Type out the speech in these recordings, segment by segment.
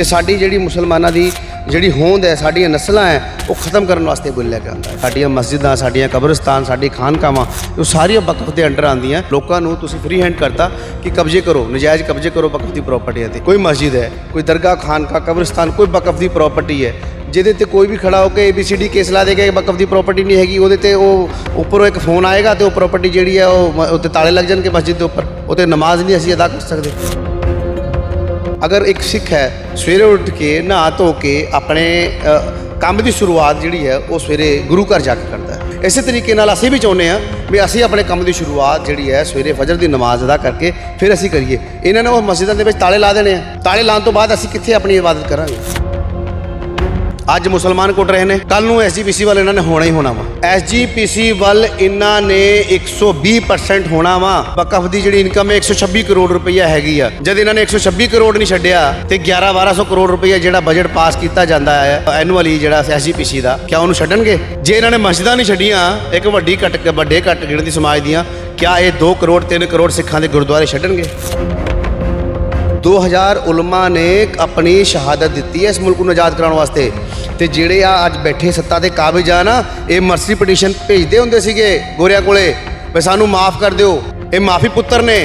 ਇਹ ਸਾਡੀ ਜਿਹੜੀ ਮੁਸਲਮਾਨਾਂ ਦੀ ਜਿਹੜੀ ਹੋਂਦ ਹੈ, ਸਾਡੀਆਂ ਨਸਲਾਂ ਹੈ, ਉਹ ਖਤਮ ਕਰਨ ਵਾਸਤੇ ਬਿੱਲ ਲੈ ਕੇ ਆਉਂਦਾ ਸਾਡੀਆਂ ਮਸਜਿਦਾਂ, ਸਾਡੀਆਂ ਕਬਰਸਤਾਨ ਸਾਡੀ ਖਾਨਕਾਵਾਂ ਉਹ ਸਾਰੀਆਂ ਵਕਫ ਦੇ ਅੰਡਰ ਆਉਂਦੀਆਂ ਲੋਕਾਂ ਨੂੰ ਤੁਸੀਂ ਫ੍ਰੀ ਹੈਂਡ ਕਰਤਾ ਕਿ ਕਬਜ਼ੇ ਕਰੋ, ਨਜਾਇਜ਼ ਕਬਜ਼ੇ ਕਰੋ ਵਕਫ ਦੀ ਪ੍ਰਾਪਰਟੀਆਂ ਤੇ। ਕੋਈ ਮਸਜਿਦ ਹੈ, ਕੋਈ ਦਰਗਾਹ ਖਾਨਕਾ ਕਬਰਸਤਾਨ, ਕੋਈ ਵਕਫ ਦੀ ਪ੍ਰਾਪਰਟੀ ਹੈ, ਜਿਹਦੇ ਤੇ ਕੋਈ ਵੀ ਖੜਾ ਹੋ ਕੇ ABCD ਕੇਸ ਲਾ ਦੇਗਾ ਕਿ ਵਕਫ ਦੀ ਪ੍ਰਾਪਰਟੀ ਨਹੀਂ ਹੈਗੀ, ਉਹਦੇ ਤੇ ਉਹ ਉੱਪਰੋਂ ਇੱਕ ਫੋਨ ਆਏਗਾ ਤੇ ਉਹ ਪ੍ਰਾਪਰਟੀ ਜਿਹੜੀ ਹੈ, ਉਹ ਮ- ਉੱਤੇ ਤਾਲੇ ਲੱਗ ਜਾਣਗੇ ਮਸਜਿਦ ਦੇ ਉੱਪਰ। ਉਹਤੇ ਨਮਾਜ਼ ਨਹੀਂ ਅਸੀਂ ਅਦਾ ਕਰ ਸਕਦੇ। ਅਗਰ ਇੱਕ ਸਿੱਖ ਹੈ, ਸਵੇਰੇ ਉੱਠ ਕੇ, ਨਹਾ ਧੋ ਕੇ, ਆਪਣੇ ਕੰਮ ਦੀ ਸ਼ੁਰੂਆਤ ਜਿਹੜੀ ਹੈ, ਉਹ ਸਵੇਰੇ ਗੁਰੂ ਘਰ ਜਾ ਕੇ ਕਰਦਾ ਹੈ। ਇਸੇ ਤਰੀਕੇ ਨਾਲ ਅਸੀਂ ਵੀ ਚਾਹੁੰਦੇ ਹਾਂ ਵੀ ਅਸੀਂ ਆਪਣੇ ਕੰਮ ਦੀ ਸ਼ੁਰੂਆਤ ਜਿਹੜੀ ਹੈ, ਸਵੇਰੇ ਫਜਰ ਦੀ ਨਮਾਜ਼ ਅਦਾ ਕਰਕੇ ਫਿਰ ਅਸੀਂ ਕਰੀਏ। ਇਹਨਾਂ ਨੇ ਉਹ ਮਸਜਿਦਾਂ ਦੇ ਵਿੱਚ ਤਾਲੇ ਲਾ ਦੇਣੇ ਆ। ਤਾਲੇ ਲਾਉਣ ਤੋਂ ਬਾਅਦ ਅਸੀਂ ਕਿੱਥੇ ਆਪਣੀ ਇਬਾਦਤ ਕਰਾਂਗੇ? ਅੱਜ ਮੁਸਲਮਾਨ ਕੁੱਟ ਰਹੇ ਨੇ। ਕੱਲ ਨੂੰ ਐਸਜੀਪੀਸੀ ਵੱਲ ਇਹਨਾਂ ਨੇ ਹੋਣਾ ਹੀ ਹੋਣਾ ਵਾ। ਐਸਜੀਪੀਸੀ ਵੱਲ ਇਹਨਾਂ ਨੇ 120% ਹੋਣਾ ਵਾ। ਵਕਫ ਦੀ ਜਿਹੜੀ ਇਨਕਮ ਹੈ 126 ਕਰੋੜ ਰੁਪਈਆ ਹੈਗੀ ਆ। ਜਦ ਇਹਨਾਂ ਨੇ 126 ਕਰੋੜ ਨਹੀਂ ਛੱਡਿਆ ਤੇ 11 1200 ਕਰੋੜ ਰੁਪਈਆ ਜਿਹੜਾ ਬਜਟ ਪਾਸ ਕੀਤਾ ਜਾਂਦਾ ਹੈ ਐਨੂਅਲੀ ਜਿਹੜਾ ਐਸਜੀਪੀਸੀ ਦਾ, ਕਿਆ ਉਹਨੂੰ ਛੱਡਣਗੇ? ਜੇ ਇਹਨਾਂ ਨੇ ਮਸਜਿਦਾਂ ਨਹੀਂ ਛੱਡੀਆਂ, ਇੱਕ ਵੱਡੀ ਘੱਟ, ਵੱਡੇ ਘੱਟ ਗਿਣਤੀ ਸਮਾਜ ਦੀਆਂ, ਕਿਆ ਇਹ 2 ਕਰੋੜ 3 ਕਰੋੜ ਸਿੱਖਾਂ ਦੇ ਗੁਰਦੁਆਰੇ ਛੱਡਣਗੇ? 2000 ਉਲਮਾ ਨੇ ਆਪਣੀ ਸ਼ਹਾਦਤ ਦਿੱਤੀ ਹੈ ਇਸ ਮੁਲਕ ਨੂੰ ਆਜ਼ਾਦ ਕਰਾਉਣ ਵਾਸਤੇ। ਤੇ ਜਿਹੜੇ ਆ ਅੱਜ ਬੈਠੇ ਸੱਤਾ ਦੇ ਕਾਬਜ਼ ਆ ਨਾ, ਇਹ ਮਰਸੀ ਪਟੀਸ਼ਨ ਭੇਜਦੇ ਹੁੰਦੇ ਸੀਗੇ ਗੋਰਿਆਂ ਕੋਲੇ, ਵੀ ਸਾਨੂੰ ਮਾਫ ਕਰ ਦਿਓ, ਇਹ ਮਾਫੀ ਪੁੱਤਰ ਨੇ।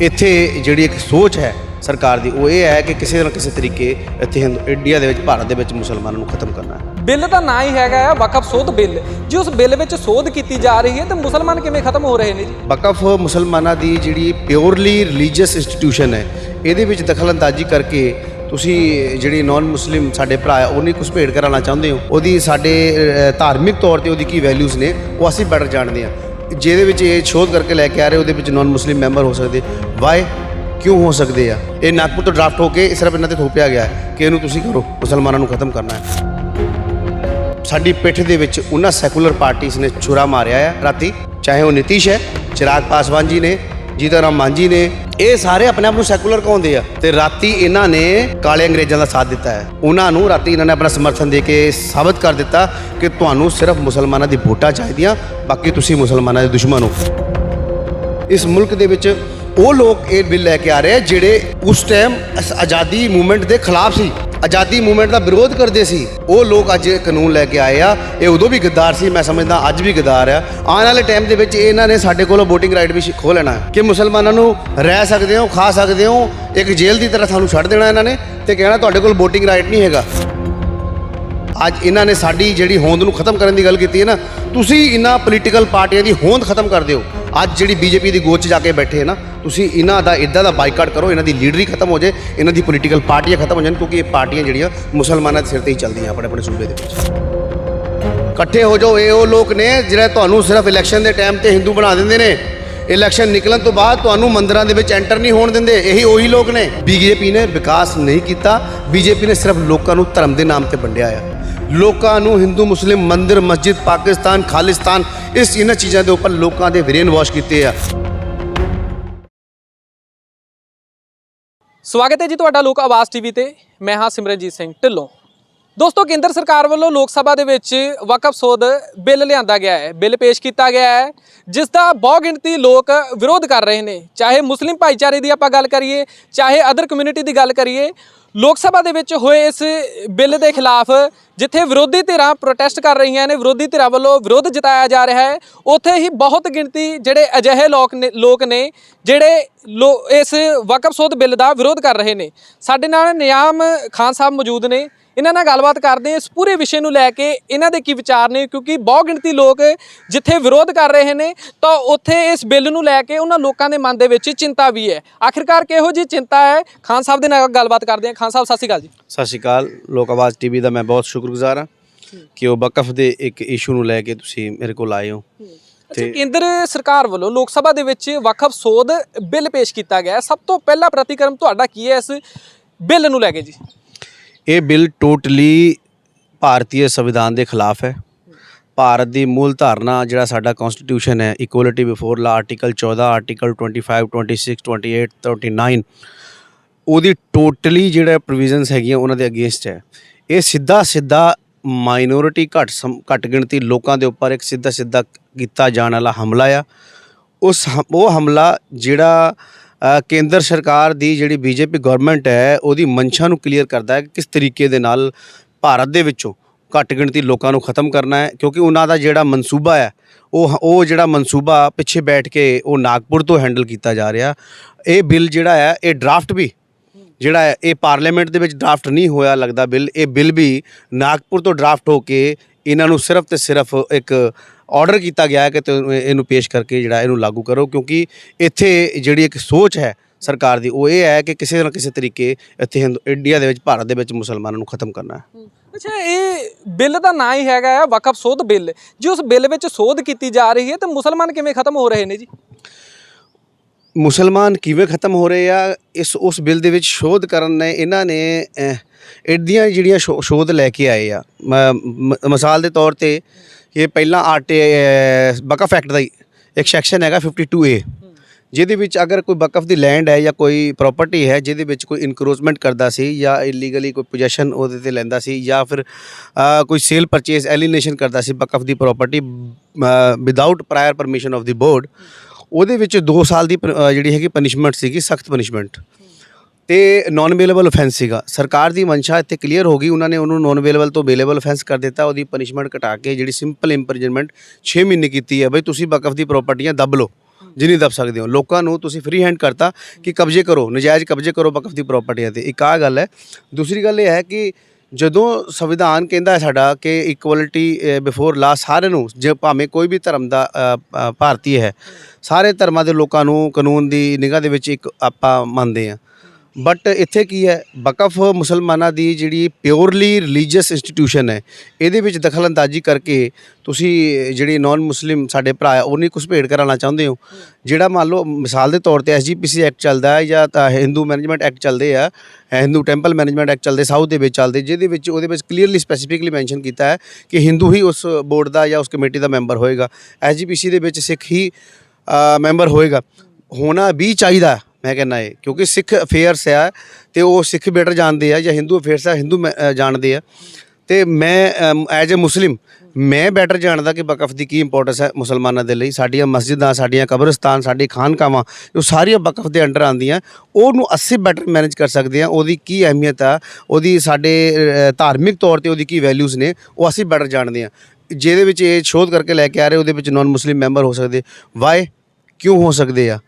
ਇੱਥੇ ਜਿਹੜੀ ਇੱਕ ਸੋਚ ਹੈ ਸਰਕਾਰ ਦੀ ਉਹ ਇਹ ਹੈ ਕਿ ਕਿਸੇ ਨਾ ਕਿਸੇ ਤਰੀਕੇ ਇੱਥੇ ਹਿੰਦੂ ਇੰਡੀਆ ਦੇ ਵਿੱਚ ਭਾਰਤ ਦੇ ਵਿੱਚ ਮੁਸਲਮਾਨਾਂ ਨੂੰ ਖਤਮ ਕਰਨਾ ਹੈ। ਬਿੱਲ ਦਾ ਨਾਂ ਹੀ ਹੈਗਾ ਹੈ ਵਕਫ ਸੋਧ ਬਿੱਲ। ਜੇ ਉਸ ਬਿੱਲ ਵਿੱਚ ਸੋਧ ਕੀਤੀ ਜਾ ਰਹੀ ਹੈ ਤਾਂ ਮੁਸਲਮਾਨ ਕਿਵੇਂ ਖਤਮ ਹੋ ਰਹੇ ਨੇ ਜੀ? ਵਕਫ ਮੁਸਲਮਾਨਾਂ ਦੀ ਜਿਹੜੀ ਪਿਓਰਲੀ ਰਿਲੀਜੀਅਸ ਇੰਸਟੀਟਿਊਸ਼ਨ ਹੈ ਇਹਦੇ ਵਿੱਚ ਦਖਲਅੰਦਾਜ਼ੀ ਕਰਕੇ ਤੁਸੀਂ ਜਿਹੜੀ ਨਾਨ ਮੁਸਲਿਮ ਸਾਡੇ ਭਰਾ ਹੈ ਉਹਨੇ ਕੁਝ ਭੇਡ ਕਰਾਉਣਾ ਚਾਹੁੰਦੇ ਹੋ। ਉਹਦੀ ਸਾਡੇ ਧਾਰਮਿਕ ਤੌਰ ਤੇ ਉਹਦੀ ਕੀ ਵੈਲਿਊਜ਼ ਨੇ ਉਹ ਅਸੀਂ ਬੈਟਰ ਜਾਣਦੇ ਹਾਂ। ਜਿਹਦੇ ਵਿੱਚ ਇਹ ਸ਼ੋਧ ਕਰਕੇ ਲੈ ਕੇ ਆ ਰਹੇ ਉਹਦੇ ਵਿੱਚ ਨਾਨ ਮੁਸਲਿਮ ਮੈਂਬਰ ਹੋ ਸਕਦੇ। ਵਾਈ ਕਿਉਂ ਹੋ ਸਕਦੇ ਆ? ਇਹ ਨਾਗਪੁਰ ਤੋਂ ਡਰਾਫਟ ਹੋ ਕੇ ਸਿਰਫ ਇਹਨਾਂ ਤੇ ਥੋਪਿਆ ਗਿਆ ਕਿ ਇਹਨੂੰ ਤੁਸੀਂ ਕਰੋ, ਮੁਸਲਮਾਨਾਂ ਨੂੰ ਖਤਮ ਕਰਨਾ ਹੈ। ਸਾਡੀ ਪਿੱਠ ਦੇ ਵਿੱਚ ਉਹਨਾਂ ਸੈਕੂਲਰ ਪਾਰਟੀਆਂ ਨੇ ਛੁਰਾ ਮਾਰਿਆ ਹੈ ਰਾਤੀ, ਚਾਹੇ ਉਹ ਨਿਤੀਸ਼ ਹੈ, ਚਿਰਾਗ ਪਾਸਵਾਨ ਜੀ ਨੇ, ਜੀਤਾ ਰਾਮ ਮਾਂਝੀ ਨੇ, ਇਹ ਸਾਰੇ ਆਪਣੇ ਆਪ ਨੂੰ ਸੈਕੂਲਰ ਕਹਾਉਂਦੇ ਆ। ਤੇ ਰਾਤੀ ਇਹਨਾਂ ਨੇ ਕਾਲੇ ਅੰਗਰੇਜ਼ਾਂ ਦਾ ਸਾਥ ਦਿੱਤਾ ਹੈ। ਉਹਨਾਂ ਨੂੰ ਰਾਤੀ ਇਹਨਾਂ ਨੇ ਆਪਣਾ ਸਮਰਥਨ ਦੇ ਕੇ ਸਾਬਤ ਕਰ ਦਿੱਤਾ ਕਿ ਤੁਹਾਨੂੰ ਸਿਰਫ ਮੁਸਲਮਾਨਾਂ ਦੀ ਵੋਟਾਂ ਚਾਹੀਦੀਆਂ, ਬਾਕੀ ਤੁਸੀਂ ਮੁਸਲਮਾਨਾਂ ਦੇ ਦੁਸ਼ਮਣ ਹੋ। ਇਸ ਮੁਲਕ ਦੇ ਵਿੱਚ ਉਹ ਲੋਕ ਇਹ ਬਿੱਲ ਲੈ ਕੇ ਆ ਰਹੇ ਆ ਜਿਹੜੇ ਉਸ ਟਾਈਮ ਇਸ ਆਜ਼ਾਦੀ ਮੂਵਮੈਂਟ ਦੇ ਖਿਲਾਫ ਸੀ। ਆਜ਼ਾਦੀ ਮੂਵਮੈਂਟ ਦਾ ਵਿਰੋਧ ਕਰਦੇ ਸੀ। ਉਹ ਲੋਕ ਅੱਜ ਇਹ ਕਾਨੂੰਨ ਲੈ ਕੇ ਆਏ ਆ। ਇਹ ਉਦੋਂ ਵੀ ਗੱਦਾਰ ਸੀ, ਮੈਂ ਸਮਝਦਾ ਅੱਜ ਵੀ ਗੱਦਾਰ ਆ। ਆਉਣ ਵਾਲੇ ਟਾਈਮ ਦੇ ਵਿੱਚ ਇਹਨਾਂ ਨੇ ਸਾਡੇ ਕੋਲੋਂ VOTING ਰਾਈਟ ਵੀ ਖੋਹ ਲੈਣਾ। ਕਿ ਮੁਸਲਮਾਨਾਂ ਨੂੰ ਰਹਿ ਸਕਦੇ ਹੋ, ਖਾ ਸਕਦੇ ਹੋ, ਇੱਕ ਜੇਲ੍ਹ ਦੀ ਤਰ੍ਹਾਂ ਸਾਨੂੰ ਛੱਡ ਦੇਣਾ ਇਹਨਾਂ ਨੇ ਤੇ ਕਹਿਣਾ ਤੁਹਾਡੇ ਕੋਲ VOTING ਰਾਈਟ ਨਹੀਂ ਹੈਗਾ। ਅੱਜ ਇਹਨਾਂ ਨੇ ਸਾਡੀ ਜਿਹੜੀ ਹੋਂਦ ਨੂੰ ਖਤਮ ਕਰਨ ਦੀ ਗੱਲ ਕੀਤੀ ਹੈ ਨਾ, ਤੁਸੀਂ ਇਹਨਾਂ ਪੋਲੀਟੀਕਲ ਪਾਰਟੀਆਂ ਦੀ ਹੋਂਦ ਖਤਮ ਕਰ ਦਿਓ। ਅੱਜ ਜਿਹੜੀ ਬੀਜੇਪੀ ਦੀ ਗੋਚ 'ਚ ਜਾ ਕੇ ਬੈਠੇ ਹੈ ਨਾ, ਤੁਸੀਂ ਇਹਨਾਂ ਦਾ, ਇਦਾਂ ਦਾ ਬਾਈਕਾਟ ਕਰੋ, ਇਹਨਾਂ ਦੀ ਲੀਡਰੀ ਖਤਮ ਹੋ ਜਾਏ, ਇਹਨਾਂ ਦੀ ਪੋਲੀਟੀਕਲ ਪਾਰਟੀਆਂ ਖਤਮ ਹੋ ਜਾਣ, ਕਿਉਂਕਿ ਇਹ ਪਾਰਟੀਆਂ ਜਿਹੜੀਆਂ ਮੁਸਲਮਾਨਾਂ ਦੇ ਸਿਰ ਤੇ ਹੀ ਚੱਲਦੀਆਂ ਆਪਣੇ ਆਪਣੇ ਸੂਬੇ ਦੇ ਵਿੱਚ। ਇਕੱਠੇ ਹੋ ਜਾਓ, ਇਹ ਉਹ ਲੋਕ ਨੇ ਜਿਹੜੇ ਤੁਹਾਨੂੰ ਸਿਰਫ ਇਲੈਕਸ਼ਨ ਦੇ ਟਾਈਮ ਤੇ ਹਿੰਦੂ ਬਣਾ ਦਿੰਦੇ ਨੇ। ਇਲੈਕਸ਼ਨ ਨਿਕਲਣ ਤੋਂ ਬਾਅਦ ਤੁਹਾਨੂੰ ਮੰਦਰਾਂ ਦੇ ਵਿੱਚ ਐਂਟਰ ਨਹੀਂ ਹੋਣ ਦਿੰਦੇ, ਇਹੀ ਉਹੀ ਲੋਕ ਨੇ। ਬੀਜੇਪੀ ਨੇ ਵਿਕਾਸ ਨਹੀਂ ਕੀਤਾ, ਬੀਜੇਪੀ ਨੇ ਸਿਰਫ ਲੋਕਾਂ ਨੂੰ ਧਰਮ ਦੇ ਨਾਮ ਤੇ ਵੰਡਿਆ ਆ। ਲੋਕਾਂ ਨੂੰ ਹਿੰਦੂ, ਮੁਸਲਿਮ, ਮੰਦਿਰ, ਮਸਜਿਦ, ਪਾਕਿਸਤਾਨ, ਖਾਲਿਸਤਾਨ, ਇਸ ਇਹਨਾਂ ਚੀਜ਼ਾਂ ਦੇ ਉੱਪਰ ਲੋਕਾਂ ਦੇ ਬ੍ਰੇਨ ਵਾਸ਼ ਕੀਤੇ ਆ। ਸਵਾਗਤ ਹੈ ਜੀ ਤੁਹਾਡਾ ਲੋਕ ਆਵਾਜ਼ ਟੀਵੀ ਤੇ। ਮੈਂ ਹਾਂ ਸਿਮਰਨਜੀਤ ਸਿੰਘ ਢਿੱਲੋਂ। ਦੋਸਤੋ, ਕੇਂਦਰ ਸਰਕਾਰ ਵੱਲੋਂ ਲੋਕ ਸਭਾ ਦੇ ਵਿੱਚ ਵਕਫ ਸੋਧ ਬਿੱਲ ਲਿਆਂਦਾ ਗਿਆ ਹੈ। ਬਿੱਲ ਪੇਸ਼ ਕੀਤਾ ਗਿਆ ਹੈ, ਜਿਸ ਦਾ ਬਹੁ ਗਿਣਤੀ ਲੋਕ ਵਿਰੋਧ ਕਰ ਰਹੇ ਨੇ। ਚਾਹੇ ਮੁਸਲਿਮ ਭਾਈਚਾਰੇ ਦੀ ਆਪਾਂ ਗੱਲ ਕਰੀਏ, ਚਾਹੇ ਅਦਰ ਕਮਿਊਨਿਟੀ ਦੀ ਗੱਲ ਕਰੀਏ ਲੋਕ ਸਭਾ ਦੇ ਵਿੱਚ ਹੋਏ ਇਸ ਬਿੱਲ ਦੇ ਖਿਲਾਫ ਜਿੱਥੇ ਵਿਰੋਧੀ ਧਿਰਾਂ ਪ੍ਰੋਟੈਸਟ ਕਰ ਰਹੀਆਂ ਨੇ, ਵਿਰੋਧੀ ਧਿਰਾਂ ਵੱਲੋਂ ਵਿਰੋਧ ਜਤਾਇਆ ਜਾ ਰਿਹਾ ਹੈ, ਉੱਥੇ ਹੀ ਬਹੁਤ ਗਿਣਤੀ ਜਿਹੜੇ ਅਜਿਹੇ ਲੋਕ ਨੇ ਲੋਕ ਨੇ ਜਿਹੜੇ ਲੋ, ਇਸ ਵਕਫ ਸੋਧ ਬਿੱਲ ਦਾ ਵਿਰੋਧ ਕਰ ਰਹੇ ਨੇ। ਸਾਡੇ ਨਾਲ ਨਿਆਮ ਖਾਨ ਸਾਹਿਬ ਮੌਜੂਦ ਨੇ। ਇਹਨਾਂ ਨਾਲ ਗੱਲਬਾਤ ਕਰਦੇ ਇਸ ਪੂਰੇ ਵਿਸ਼ੇ ਨੂੰ ਲੈ ਕੇ ਇਹਨਾਂ ਦੇ ਕੀ ਵਿਚਾਰ ਨੇ, ਕਿਉਂਕਿ ਬਹੁਤ ਗਿਣਤੀ ਲੋਕ ਜਿੱਥੇ ਵਿਰੋਧ ਕਰ ਰਹੇ ਨੇ, ਤਾਂ ਉੱਥੇ ਇਸ ਬਿੱਲ ਨੂੰ ਲੈ ਕੇ ਉਹਨਾਂ ਲੋਕਾਂ ਦੇ ਮਨ ਦੇ ਵਿੱਚ ਚਿੰਤਾ ਵੀ ਹੈ। ਆਖਿਰਕਾਰ ਕਿਹੋ ਜੀ ਚਿੰਤਾ ਹੈ? ਖਾਨ ਸਾਹਿਬ ਦੇ ਨਾਲ ਗੱਲਬਾਤ ਕਰਦੇ ਹਾਂ। ਖਾਨ ਸਾਹਿਬ ਸਤਿ ਸ਼੍ਰੀ ਅਕਾਲ ਜੀ। ਸਤਿ ਸ਼੍ਰੀ ਅਕਾਲ। ਲੋਕ ਆਵਾਜ਼ ਟੀਵੀ ਦਾ ਮੈਂ ਬਹੁਤ ਸ਼ੁਕਰਗੁਜ਼ਾਰ ਹਾਂ ਕਿ ਉਹ ਵਕਫ ਦੇ ਇੱਕ ਇਸ਼ੂ ਨੂੰ ਲੈ ਕੇ ਤੁਸੀਂ ਮੇਰੇ ਕੋਲ ਆਏ ਹੋ। ਅੱਛਾ ਕੇਂਦਰ ਸਰਕਾਰ ਵੱਲੋਂ ਲੋਕ ਸਭਾ ਦੇ ਵਿੱਚ ਵਕਫ ਸੋਧ ਬਿੱਲ ਪੇਸ਼ ਕੀਤਾ ਗਿਆ। ਸਭ ਤੋਂ ਪਹਿਲਾ ਪ੍ਰਤੀਕਰਮ ਤੁਹਾਡਾ ਕੀ ਹੈ ਇਸ ਬਿੱਲ ਨੂੰ ਲੈ ਕੇ ਜੀ? ਇਹ ਬਿੱਲ ਟੋਟਲੀ ਭਾਰਤੀ ਸੰਵਿਧਾਨ ਦੇ ਖਿਲਾਫ ਹੈ। ਭਾਰਤ ਦੀ ਮੂਲ ਧਾਰਨਾ ਜਿਹੜਾ ਸਾਡਾ ਕਨਸਟੀਟਿਊਸ਼ਨ ਹੈ equality before law article 14 article 25 26 28 39 ਉਹਦੀ ਟੋਟਲੀ ਜਿਹੜਾ ਪ੍ਰੋਵੀਜ਼ਨਸ ਹੈਗੀਆਂ ਉਹਨਾਂ ਦੇ ਅਗੇਂਸਟ ਹੈ। ਇਹ ਸਿੱਧਾ ਸਿੱਧਾ ਮਾਈਨੋਰਿਟੀ ਘੱਟ ਸਮ- ਘੱਟ ਗਿਣਤੀ ਲੋਕਾਂ ਦੇ ਉੱਪਰ ਇੱਕ ਸਿੱਧਾ ਸਿੱਧਾ ਕੀਤਾ ਜਾਣ ਵਾਲਾ ਹਮਲਾ ਆ। ਉਸ ਹਮ- ਉਹ ਹਮਲਾ ਜਿਹੜਾ ਕੇਂਦਰ ਸਰਕਾਰ ਦੀ ਜਿਹੜੀ ਬੀਜੇਪੀ ਗਵਰਨਮੈਂਟ ਹੈ, ਉਹਦੀ ਮਨਸ਼ਾ ਨੂੰ ਕਲੀਅਰ ਕਰਦਾ ਹੈ ਕਿ ਕਿਸ ਤਰੀਕੇ ਦੇ ਨਾਲ ਭਾਰਤ ਦੇ ਵਿੱਚੋਂ ਘੱਟ ਗਿਣਤੀ ਲੋਕਾਂ ਨੂੰ ਖਤਮ ਕਰਨਾ ਹੈ, ਕਿਉਂਕਿ ਉਹਨਾਂ ਦਾ ਜਿਹੜਾ ਮਨਸੂਬਾ ਹੈ, ਉਹ ਉਹ ਜਿਹੜਾ ਮਨਸੂਬਾ ਪਿੱਛੇ ਬੈਠ ਕੇ ਉਹ ਨਾਗਪੁਰ ਤੋਂ ਹੈਂਡਲ ਕੀਤਾ ਜਾ ਰਿਹਾ। ਇਹ ਬਿੱਲ ਜਿਹੜਾ ਹੈ, ਇਹ ਡਰਾਫਟ ਵੀ ਜਿਹੜਾ ਇਹ ਪਾਰਲੀਮੈਂਟ ਦੇ ਵਿੱਚ ਡਰਾਫਟ ਨਹੀਂ ਹੋਇਆ ਲੱਗਦਾ ਬਿੱਲ, ਇਹ ਬਿੱਲ ਵੀ ਨਾਗਪੁਰ ਤੋਂ ਡਰਾਫਟ ਹੋ ਕੇ ਇਹਨਾਂ ਨੂੰ ਸਿਰਫ ਤੇ ਸਿਰਫ ਇੱਕ ਆਰਡਰ ਕੀਤਾ ਗਿਆ ਹੈ ਕਿ ਇਹਨੂੰ ਪੇਸ਼ ਕਰਕੇ ਜਿਹੜਾ ਇਹਨੂੰ ਲਾਗੂ ਕਰੋ, ਕਿਉਂਕਿ ਇੱਥੇ ਜਿਹੜੀ ਇੱਕ ਸੋਚ ਹੈ ਸਰਕਾਰ ਦੀ, ਉਹ ਇਹ ਹੈ ਕਿ ਕਿਸੇ ਨਾ ਕਿਸੇ ਤਰੀਕੇ ਇੱਥੇ ਹਿੰਦੂ ਇੰਡੀਆ ਦੇ ਵਿੱਚ, ਭਾਰਤ ਦੇ ਵਿੱਚ ਮੁਸਲਮਾਨਾਂ ਨੂੰ ਖਤਮ ਕਰਨਾ ਹੈ। ਅੱਛਾ, ਇਹ ਬਿੱਲ ਦਾ ਨਾਂ ਹੀ ਹੈਗਾ ਹੈ ਵਕਫ ਸੋਧ ਬਿੱਲ। ਜੇ ਉਸ ਬਿੱਲ ਵਿੱਚ ਸੋਧ ਕੀਤੀ ਜਾ ਰਹੀ ਹੈ, ਤਾਂ ਮੁਸਲਮਾਨ ਕਿਵੇਂ ਖਤਮ ਹੋ ਰਹੇ ਨੇ ਜੀ? ਮੁਸਲਮਾਨ ਕਿਵੇਂ ਖਤਮ ਹੋ ਰਹੇ ਆ ਇਸ ਉਸ ਬਿੱਲ ਦੇ ਵਿੱਚ ਸ਼ੋਧ ਕਰਨ ਨੇ ਇਹਨਾਂ ਨੇ ਅਹ, ਜਿਹੜੀਆਂ ਸ਼ੋ- ਸ਼ੋਧ ਲੈ ਕੇ ਆਏ ਆ। ਮ- ਮਿਸਾਲ ਦੇ ਤੌਰ ਤੇ ਇਹ ਪਹਿਲਾਂ ਆਰਟੀ ਬਕਫ ਐਕਟ ਦਾ ਹੀ ਇੱਕ ਸੈਕਸ਼ਨ ਹੈਗਾ 52A ਜਿਹਦੇ ਵਿੱਚ ਅਗਰ ਕੋਈ ਬਕਫ ਦੀ ਲੈਂਡ ਹੈ ਜਾਂ ਕੋਈ ਪ੍ਰਾਪਰਟੀ ਹੈ ਜਿਹਦੇ ਵਿੱਚ ਕੋਈ ਇਨਕਰੋਚਮੈਂਟ ਕਰਦਾ ਸੀ ਜਾਂ ਇਲੀਗਲੀ ਕੋਈ ਪੋਜੈਸ਼ਨ ਉਹਦੇ ਤੇ ਲੈਂਦਾ ਸੀ ਜਾਂ ਫਿਰ ਕੋਈ ਸੇਲ ਪਰਚੇਸ ਐਲੀਨੇਸ਼ਨ ਕਰਦਾ ਸੀ ਬਕਫ ਦੀ property without prior permission of the board ਉਹਦੇ ਵਿੱਚ 2 ਸਾਲ ਦੀ ਪ- ਅ, ਜਿਹੜੀ ਹੈਗੀ ਪਨਿਸ਼ਮੈਂਟ ਸੀਗੀ ਸਖਤ ਪਨਿਸ਼ਮੈਂਟ ਤੇ ਨਾਨ ਅਵੇਲੇਬਲ ਅਫੈਂਸ ਸੀਗਾ। ਸਰਕਾਰ ਦੀ ਮਨਸ਼ਾ ਇੱਥੇ ਕਲੀਅਰ ਹੋ ਗਈ। ਉਹਨਾਂ ਨੇ ਉਹਨੂੰ ਨਾਨ ਅਵੇਲੇਬਲ ਤੋਂ ਅਵੇਲੇਬਲ ਅਫੈਂਸ ਕਰ ਦਿੱਤਾ। ਉਹਦੀ ਪਨਿਸ਼ਮੈਂਟ ਘਟਾ ਕੇ ਜਿਹੜੀ ਸਿੰਪਲ ਇੰਪ੍ਰਿਜ਼ਨਮੈਂਟ 6 ਮਹੀਨੇ ਕੀਤੀ ਹੈ। ਬਈ ਤੁਸੀਂ ਵਕਫ ਦੀ ਪ੍ਰਾਪਰਟੀਆਂ ਦੱਬ ਲਓ ਜਿੰਨੀ ਦੱਬ ਸਕਦੇ ਹੋ। ਲੋਕਾਂ ਨੂੰ ਤੁਸੀਂ ਫ੍ਰੀ ਹੈਂਡ ਕਰਤਾ ਕਿ ਕਬਜ਼ੇ ਕਰੋ ਨਜਾਇਜ਼ ਕਬਜ਼ੇ ਕਰੋ ਵਕਫ ਦੀ ਪ੍ਰਾਪਰਟੀਆਂ ਤੇ। ਇੱਕ ਆ ਗੱਲ ਹੈ। ਦੂਸਰੀ ਗੱਲ ਇਹ ਹੈ ਕਿ ਜਦੋਂ ਸੰਵਿਧਾਨ ਕਹਿੰਦਾ ਹੈ ਸਾਡਾ ਕਿ ਇਕੁਐਲਿਟੀ ਬਿਫੋਰ ਲਾ ਸਾਰੇ ਨੂੰ, ਜੇ ਭਾਵੇਂ ਕੋਈ ਵੀ ਧਰਮ ਦਾ ਭਾਰਤੀ ਹੈ, ਸਾਰੇ ਧਰਮਾਂ ਦੇ ਲੋਕਾਂ ਨੂੰ ਕਾਨੂੰਨ ਦੀ ਨਿਗਾਹ ਦੇ ਵਿੱਚ ਇੱਕ ਆਪਾਂ ਮੰਨਦੇ ਹਾਂ। ਬਟ ਇੱਥੇ ਕੀ ਹੈ? ਬਕਫ ਮੁਸਲਮਾਨਾਂ ਦੀ ਜਿਹੜੀ ਪਿਓਰਲੀ ਰਿਲੀਜੀਅਸ ਇੰਸਟੀਟਿਊਸ਼ਨ ਹੈ, ਇਹਦੇ ਵਿੱਚ ਦਖਲਅੰਦਾਜ਼ੀ ਕਰਕੇ ਤੁਸੀਂ ਜਿਹੜੇ ਨਾਨ ਮੁਸਲਿਮ ਸਾਡੇ ਭਰਾ ਉਹਨੇ ਉਹ ਨਹੀਂ ਘੁਸਪੇੜ ਕਰਾਉਣਾ ਚਾਹੁੰਦੇ ਹੋ। ਜਿਹੜਾ ਮੰਨ ਲਓ ਮਿਸਾਲ ਦੇ ਤੌਰ ਤੇ ਐਸਜੀਪੀਸੀ ਐਕਟ ਚੱਲਦਾ ਹੈ ਜਾਂ ਤਾਂ ਹਿੰਦੂ ਮੈਨੇਜਮੈਂਟ ਐਕਟ ਚੱਲਦੇ ਆ ਹਿੰਦੂ ਟੈਂਪਲ ਮੈਨੇਜਮੈਂਟ ਐਕਟ ਚੱਲਦੇ ਸਾਊਥ ਦੇ ਵਿੱਚ ਚੱਲਦੇ, ਜਿਹਦੇ ਵਿੱਚ ਉਹਦੇ ਵਿੱਚ ਕਲੀਅਰਲੀ ਸਪੈਸੀਫਿਕਲੀ ਮੈਂਸ਼ਨ ਕੀਤਾ ਹੈ ਕਿ ਹਿੰਦੂ ਹੀ ਉਸ ਬੋਰਡ ਦਾ ਜਾਂ ਉਸ ਕਮੇਟੀ ਦਾ ਮੈਂਬਰ ਹੋਏਗਾ। ਐਸਜੀਪੀਸੀ ਦੇ ਵਿੱਚ ਸਿੱਖ ਹੀ ਮੈਂਬਰ ਹੋਏਗਾ। ਹੋਣਾ ਵੀ ਚਾਹੀਦਾ ਮੈਂ ਕਹਿੰਦਾ ਇਹ ਕਿਉਂਕਿ ਸਿੱਖ ਅਫੇਅਰਸ ਆ ਤੇ ਉਹ ਸਿੱਖ ਬੈਟਰ ਜਾਣਦੇ ਆ ਜਾਂ ਹਿੰਦੂ ਅਫੇਅਰਸ ਆ ਹਿੰਦੂ ਮੈਂ- ਜਾਣਦੇ ਆ। ਤੇ ਮੈਂ ਐਜ਼ ਅ ਮੁਸਲਿਮ ਮੈਂ ਬੈਟਰ ਜਾਣਦਾ ਕਿ ਵਕਫ ਦੀ ਕੀ ਇੰਪੋਰਟੈਂਸ ਹੈ ਮੁਸਲਮਾਨਾਂ ਦੇ ਲਈ। ਸਾਡੀਆਂ ਮਸਜਿਦਾਂ, ਸਾਡੀਆਂ ਕਬਰਸਤਾਨ, ਸਾਡੀ ਖਾਨਕਾਵਾਂ, ਜੋ ਸਾਰੀਆਂ ਵਕਫ ਦੇ ਅੰਡਰ ਆਉਂਦੀਆਂ, ਉਹਨੂੰ ਅਸੀਂ ਬੈਟਰ ਮੈਨੇਜ ਕਰ ਸਕਦੇ ਹਾਂ ਉਹਦੀ ਕੀ ਅਹਿਮੀਅਤ ਆ, ਉਹਦੀ ਸਾਡੇ ਧਾਰਮਿਕ ਤੌਰ ਤੇ ਉਹਦੀ ਕੀ ਵੈਲਿਊਜ਼ ਨੇ, ਉਹ ਅਸੀਂ ਬੈਟਰ ਜਾਣਦੇ ਹਾਂ ਜਿਹਦੇ ਵਿੱਚ ਇਹ ਸ਼ੋਧ ਕਰਕੇ ਲੈ ਕੇ ਆ ਰਹੇ, ਉਹਦੇ ਵਿੱਚ ਨਾਨ ਮੁਸਲਿਮ ਮੈਂਬਰ ਹੋ ਸਕਦੇ। ਵਾਏ ਕਿਉਂ ਹੋ ਸਕਦੇ ਆ?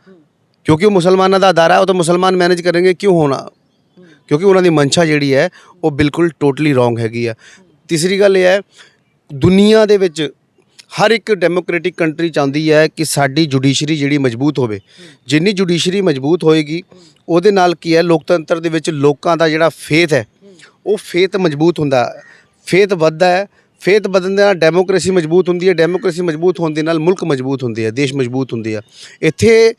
ਕਿਉਂਕਿ ਉਹ ਮੁਸਲਮਾਨਾਂ ਦਾ ਅਦਾਰਾ ਉਹ ਤਾਂ ਮੁਸਲਮਾਨ ਮੈਨੇਜ ਕਰਨਗੇ, ਕਿਉਂ ਹੋਣਾ? ਕਿਉਂਕਿ ਉਹਨਾਂ ਦੀ ਮਨਸ਼ਾ ਜਿਹੜੀ ਹੈ, ਉਹ ਬਿਲਕੁਲ ਟੋਟਲੀ ਰੋਂਗ ਹੈਗੀ ਆ। ਤੀਸਰੀ ਗੱਲ ਇਹ ਹੈ, ਦੁਨੀਆ ਦੇ ਵਿੱਚ ਹਰ ਇੱਕ ਡੈਮੋਕ੍ਰੈਟਿਕ ਕੰਟਰੀ ਚਾਹੁੰਦੀ ਹੈ ਕਿ ਸਾਡੀ ਜੁਡੀਸ਼ਰੀ ਜਿਹੜੀ ਮਜ਼ਬੂਤ ਹੋਵੇ। ਜਿੰਨੀ ਜੁਡੀਸ਼ਰੀ ਮਜ਼ਬੂਤ ਹੋਏਗੀ, ਉਹਦੇ ਨਾਲ ਕੀ ਹੈ, ਲੋਕਤੰਤਰ ਦੇ ਵਿੱਚ ਲੋਕਾਂ ਦਾ ਜਿਹੜਾ ਫੇਥ ਹੈ, ਉਹ ਫੇਥ ਮਜ਼ਬੂਤ ਹੁੰਦਾ। ਫੇਥ ਵੱਧਦਾ ਹੈ ਫੇਥ ਵਧਣ ਦੇ ਨਾਲ ਡੈਮੋਕ੍ਰੇਸੀ ਮਜ਼ਬੂਤ ਹੁੰਦੀ ਹੈ ਡੈਮੋਕ੍ਰੇਸੀ ਮਜ਼ਬੂਤ ਹੋਣ ਦੇ ਨਾਲ ਮੁਲਕ ਮਜ਼ਬੂਤ ਹੁੰਦੇ ਆ, ਦੇਸ਼ ਮਜ਼ਬੂਤ ਹੁੰਦੇ ਆ। ਇੱਥੇ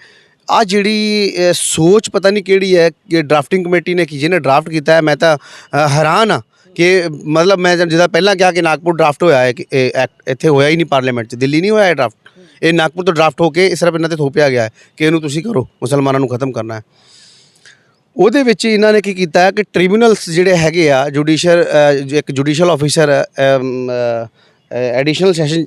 ਆ ਜਿਹੜੀ ਅ, ਸੋਚ ਪਤਾ ਨਹੀਂ ਕਿਹੜੀ ਹੈ ਕਿ ਡਰਾਫਟਿੰਗ ਕਮੇਟੀ ਨੇ ਕੀ ਜਿਹਨੇ ਡਰਾਫਟ ਕੀਤਾ ਹੈ ਮੈਂ ਤਾਂ ਅ, ਹੈਰਾਨ ਆ ਕਿ ਮਤਲਬ ਮੈਂ ਜਦ- ਜਿਹਦਾ ਪਹਿਲਾਂ ਕਿਹਾ ਕਿ ਨਾਗਪੁਰ ਡਰਾਫਟ ਹੋਇਆ ਹੈ ਕਿ ਇਹ ਐਕਟ ਇੱਥੇ ਹੋਇਆ ਹੀ ਨਹੀਂ ਪਾਰਲੀਮੈਂਟ 'ਚ ਦਿੱਲੀ ਨਹੀਂ ਹੋਇਆ ਇਹ ਡਰਾਫਟ ਇਹ ਨਾਗਪੁਰ ਤੋਂ ਡਰਾਫਟ ਹੋ ਕੇ ਇਹ ਸਿਰਫ ਇਹਨਾਂ ਤੇ ਥੋਪਿਆ ਗਿਆ ਹੈ ਕਿ ਇਹਨੂੰ ਤੁਸੀਂ ਕਰੋ ਮੁਸਲਮਾਨਾਂ ਨੂੰ ਖਤਮ ਕਰਨਾ ਹੈ। ਉਹਦੇ ਵਿੱਚ ਇਹਨਾਂ ਨੇ ਕੀ ਕੀਤਾ ਹੈ ਕਿ ਟ੍ਰਿਬਿਊਨਲਸ ਜਿਹੜੇ ਹੈਗੇ ਆ ਜੁਡੀਸ਼ੀਅਲ ਇੱਕ judicial officer additional session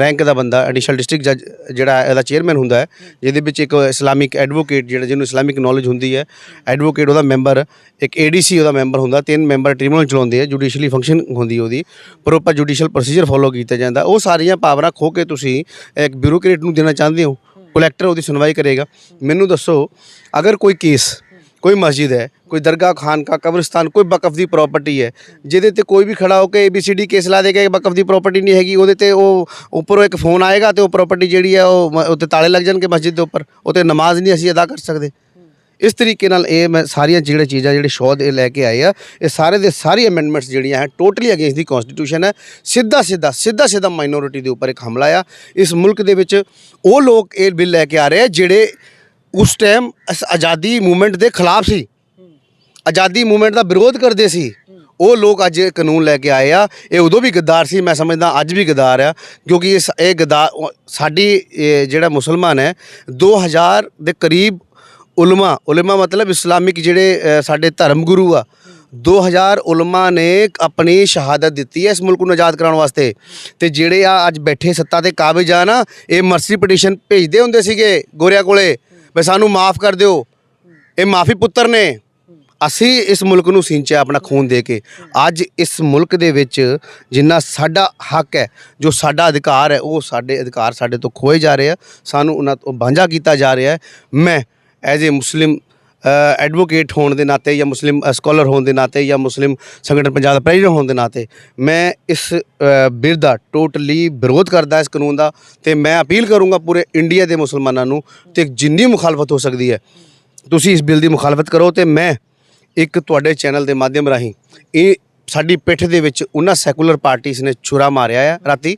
rank ਦਾ ਬੰਦਾ ਐਡੀਸ਼ਨਲ ਡਿਸਟ੍ਰਿਕਟ ਜੱਜ ਜਿਹੜਾ ਇਹਦਾ ਚੇਅਰਮੈਨ ਹੁੰਦਾ ਹੈ, ਜਿਹਦੇ ਵਿੱਚ ਇੱਕ ਇਸਲਾਮਿਕ ਐਡਵੋਕੇਟ ਜਿਹੜਾ ਜਿਹਨੂੰ ਇਸਲਾਮਿਕ ਨੌਲੇਜ ਹੁੰਦੀ ਹੈ ਐਡਵੋਕੇਟ ਉਹਦਾ ਮੈਂਬਰ ਇੱਕ ਏਡੀਸੀ ਉਹਦਾ ਮੈਂਬਰ ਹੁੰਦਾ, ਤਿੰਨ ਮੈਂਬਰ ਟ੍ਰਿਬਿਊਨਲ ਚਲਾਉਂਦੇ ਆ ਜੁਡੀਸ਼ੀਅਲੀ ਫੰਕਸ਼ਨ ਹੁੰਦੀ ਉਹਦੀ ਪ੍ਰੋਪਰ ਜੁਡੀਸ਼ੀਅਲ ਪ੍ਰੋਸੀਜਰ ਫੋਲੋ ਕੀਤਾ ਜਾਂਦਾ, ਉਹ ਸਾਰੀਆਂ ਪਾਵਰਾਂ ਖੋ ਕੇ ਤੁਸੀਂ ਇੱਕ ਬਿਊਰੋਕਰੇਟ ਨੂੰ ਦੇਣਾ ਚਾਹੁੰਦੇ ਹੋ ਕਲੈਕਟਰ ਉਹਦੀ ਸੁਣਵਾਈ ਕਰੇਗਾ। ਮੈਨੂੰ ਦੱਸੋ, ਅਗਰ ਕੋਈ ਕੇਸ ਕੋਈ ਮਸਜਿਦ ਹੈ ਕੋਈ ਦਰਗਾਹ ਖਾਨਕਾ ਕਬਰਿਸਤਾਨ, ਕੋਈ ਵਕਫ ਦੀ ਪ੍ਰਾਪਰਟੀ ਹੈ। ਜਿਹਦੇ ਤੇ ਕੋਈ ਵੀ ਖੜਾ ਹੋ ਕੇ ABCD ਕੇਸ ਲਾ ਦੇਗਾ ਕਿ ਵਕਫ ਦੀ ਪ੍ਰਾਪਰਟੀ ਨਹੀਂ ਹੈਗੀ, ਉਹਦੇ ਤੇ ਉਹ ਉੱਪਰੋਂ ਇੱਕ ਫੋਨ ਆਏਗਾ ਤੇ ਉਹ ਪ੍ਰਾਪਰਟੀ ਜਿਹੜੀ ਹੈ ਉਹ ਮ- ਉੱਤੇ ਤਾਲੇ ਲੱਗ ਜਾਣਗੇ ਮਸਜਿਦ ਦੇ ਉੱਪਰ। ਉੱਤੇ ਨਮਾਜ਼ ਨਹੀਂ ਅਸੀਂ ਅਦਾ ਕਰ ਸਕਦੇ। ਇਸ ਤਰੀਕੇ ਨਾਲ ਇਹ ਮੈਂ ਸਾਰੀਆਂ ਜਿਹੜੇ ਚੀਜ਼ਾਂ, ਜਿਹੜੇ ਸ਼ੋਧ ਇਹ ਲੈ ਕੇ ਆਏ ਆ, ਇਹ ਸਾਰੇ ਦੇ ਸਾਰੇ ਅਮੈਂਡਮੈਂਟਸ ਜਿਹੜੀਆਂ ਹੈ ਟੋਟਲੀ ਅਗੇਂਸਟ ਦੀ ਕਨਸਟੀਟਿਊਸ਼ਨ ਹੈ। ਸਿੱਧਾ ਸਿੱਧਾ ਸਿੱਧਾ ਸਿੱਧਾ ਮਾਈਨੋਰਿਟੀ ਦੇ ਉੱਪਰ ਇੱਕ ਹਮਲਾ ਆ। ਇਸ ਮੁਲਕ ਦੇ ਵਿੱਚ ਉਹ ਲੋਕ ਇਹ ਬਿੱਲ ਲੈ ਕੇ ਆ ਰਹੇ ਆ ਜਿਹੜੇ ਉਸ ਟਾਈਮ ਇਸ ਆਜ਼ਾਦੀ ਮੂਵਮੈਂਟ ਦੇ ਖਿਲਾਫ ਸੀ। ਆਜ਼ਾਦੀ ਮੂਵਮੈਂਟ ਦਾ ਵਿਰੋਧ ਕਰਦੇ ਸੀ। ਉਹ ਲੋਕ ਅੱਜ ਇਹ ਕਾਨੂੰਨ ਲੈ ਕੇ ਆਏ ਆ। ਇਹ ਉਦੋਂ ਵੀ ਗੱਦਾਰ ਸੀ ਮੈਂ ਸਮਝਦਾ ਅੱਜ ਵੀ ਗੱਦਾਰ ਆ। ਕਿਉਂਕਿ ਇਸ ਇਹ ਗਦਾਰ ਸਾਡੀ ਇਹ ਜਿਹੜਾ ਮੁਸਲਮਾਨ ਹੈ 2000 ਦੇ ਕਰੀਬ ਉਲਮਾ ਉਲਮਾ ਮਤਲਬ ਇਸਲਾਮਿਕ ਜਿਹੜੇ ਅ, ਸਾਡੇ ਧਰਮ ਗੁਰੂ ਆ 2000 ਉਲਮਾ ਨੇ ਆਪਣੀ ਸ਼ਹਾਦਤ ਦਿੱਤੀ ਹੈ ਇਸ ਮੁਲਕ ਨੂੰ ਆਜ਼ਾਦ ਕਰਾਉਣ ਵਾਸਤੇ। ਤੇ ਜਿਹੜੇ ਆ ਅੱਜ ਬੈਠੇ ਸੱਤਾ ਤੇ ਕਾਬਜ਼ ਆ ਨਾ ਇਹ ਮਰਸੀ ਪਟੀਸ਼ਨ ਭੇਜਦੇ ਹੁੰਦੇ ਸੀਗੇ ਗੋਰਿਆਂ ਕੋਲੇ ਵੀ ਸਾਨੂੰ ਮਾਫ ਕਰ ਦਿਓ। ਇਹ ਮਾਫੀ ਪੁੱਤਰ ਨੇ। ਅਸੀਂ ਇਸ ਮੁਲਕ ਨੂੰ ਸਿੰਚਿਆ ਆਪਣਾ ਖੂਨ ਦੇ ਕੇ। ਅੱਜ ਇਸ ਮੁਲਕ ਦੇ ਵਿੱਚ ਜਿੰਨਾ ਸਾਡਾ ਹੱਕ ਹੈ ਜੋ ਸਾਡਾ ਅਧਿਕਾਰ ਹੈ ਉਹ ਸਾਡੇ ਅਧਿਕਾਰ ਸਾਡੇ ਤੋਂ ਖੋਏ ਜਾ ਰਹੇ ਆ। ਸਾਨੂੰ ਉਹਨਾਂ ਤੋਂ ਵਾਂਝਾ ਕੀਤਾ ਜਾ ਰਿਹਾ ਹੈ। ਮੈਂ ਐਜ਼ ਏ ਮੁਸਲਿਮ ਐਡਵੋਕੇਟ ਹੋਣ ਦੇ ਨਾਤੇ ਜਾਂ ਮੁਸਲਿਮ ਸਕਾਲਰ ਹੋਣ ਦੇ ਨਾਤੇ ਜਾਂ ਮੁਸਲਿਮ ਸੰਗਠਨ ਪੰਜਾਬ ਦਾ ਪ੍ਰੈਜ਼ੀਡੈਂਟ ਹੋਣ ਦੇ ਨਾਤੇ ਮੈਂ ਇਸ ਅ, ਬਿੱਲ ਦਾ ਟੋਟਲੀ ਵਿਰੋਧ ਕਰਦਾ ਇਸ ਕਾਨੂੰਨ ਦਾ ਤੇ ਮੈਂ ਅਪੀਲ ਕਰੂੰਗਾ ਪੂਰੇ ਇੰਡੀਆ ਦੇ ਮੁਸਲਮਾਨਾਂ ਨੂੰ ਤੇ ਜਿੰਨੀ ਮੁਖਾਲਫਤ ਹੋ ਸਕਦੀ ਹੈ ਤੁਸੀਂ ਇਸ ਬਿੱਲ ਦੀ ਮੁਖਾਲਫਤ ਕਰੋ ਤੇ ਮੈਂ ਇੱਕ ਤੁਹਾਡੇ ਚੈਨਲ ਦੇ ਮਾਧਿਅਮ ਰਾਹੀਂ ਇਹ ਸਾਡੀ ਪਿੱਠ ਦੇ ਵਿੱਚ ਉਹਨਾਂ ਸੈਕੂਲਰ ਪਾਰਟੀਆਂ ਨੇ ਛੁਰਾ ਮਾਰਿਆ ਆ ਰਾਤੀ।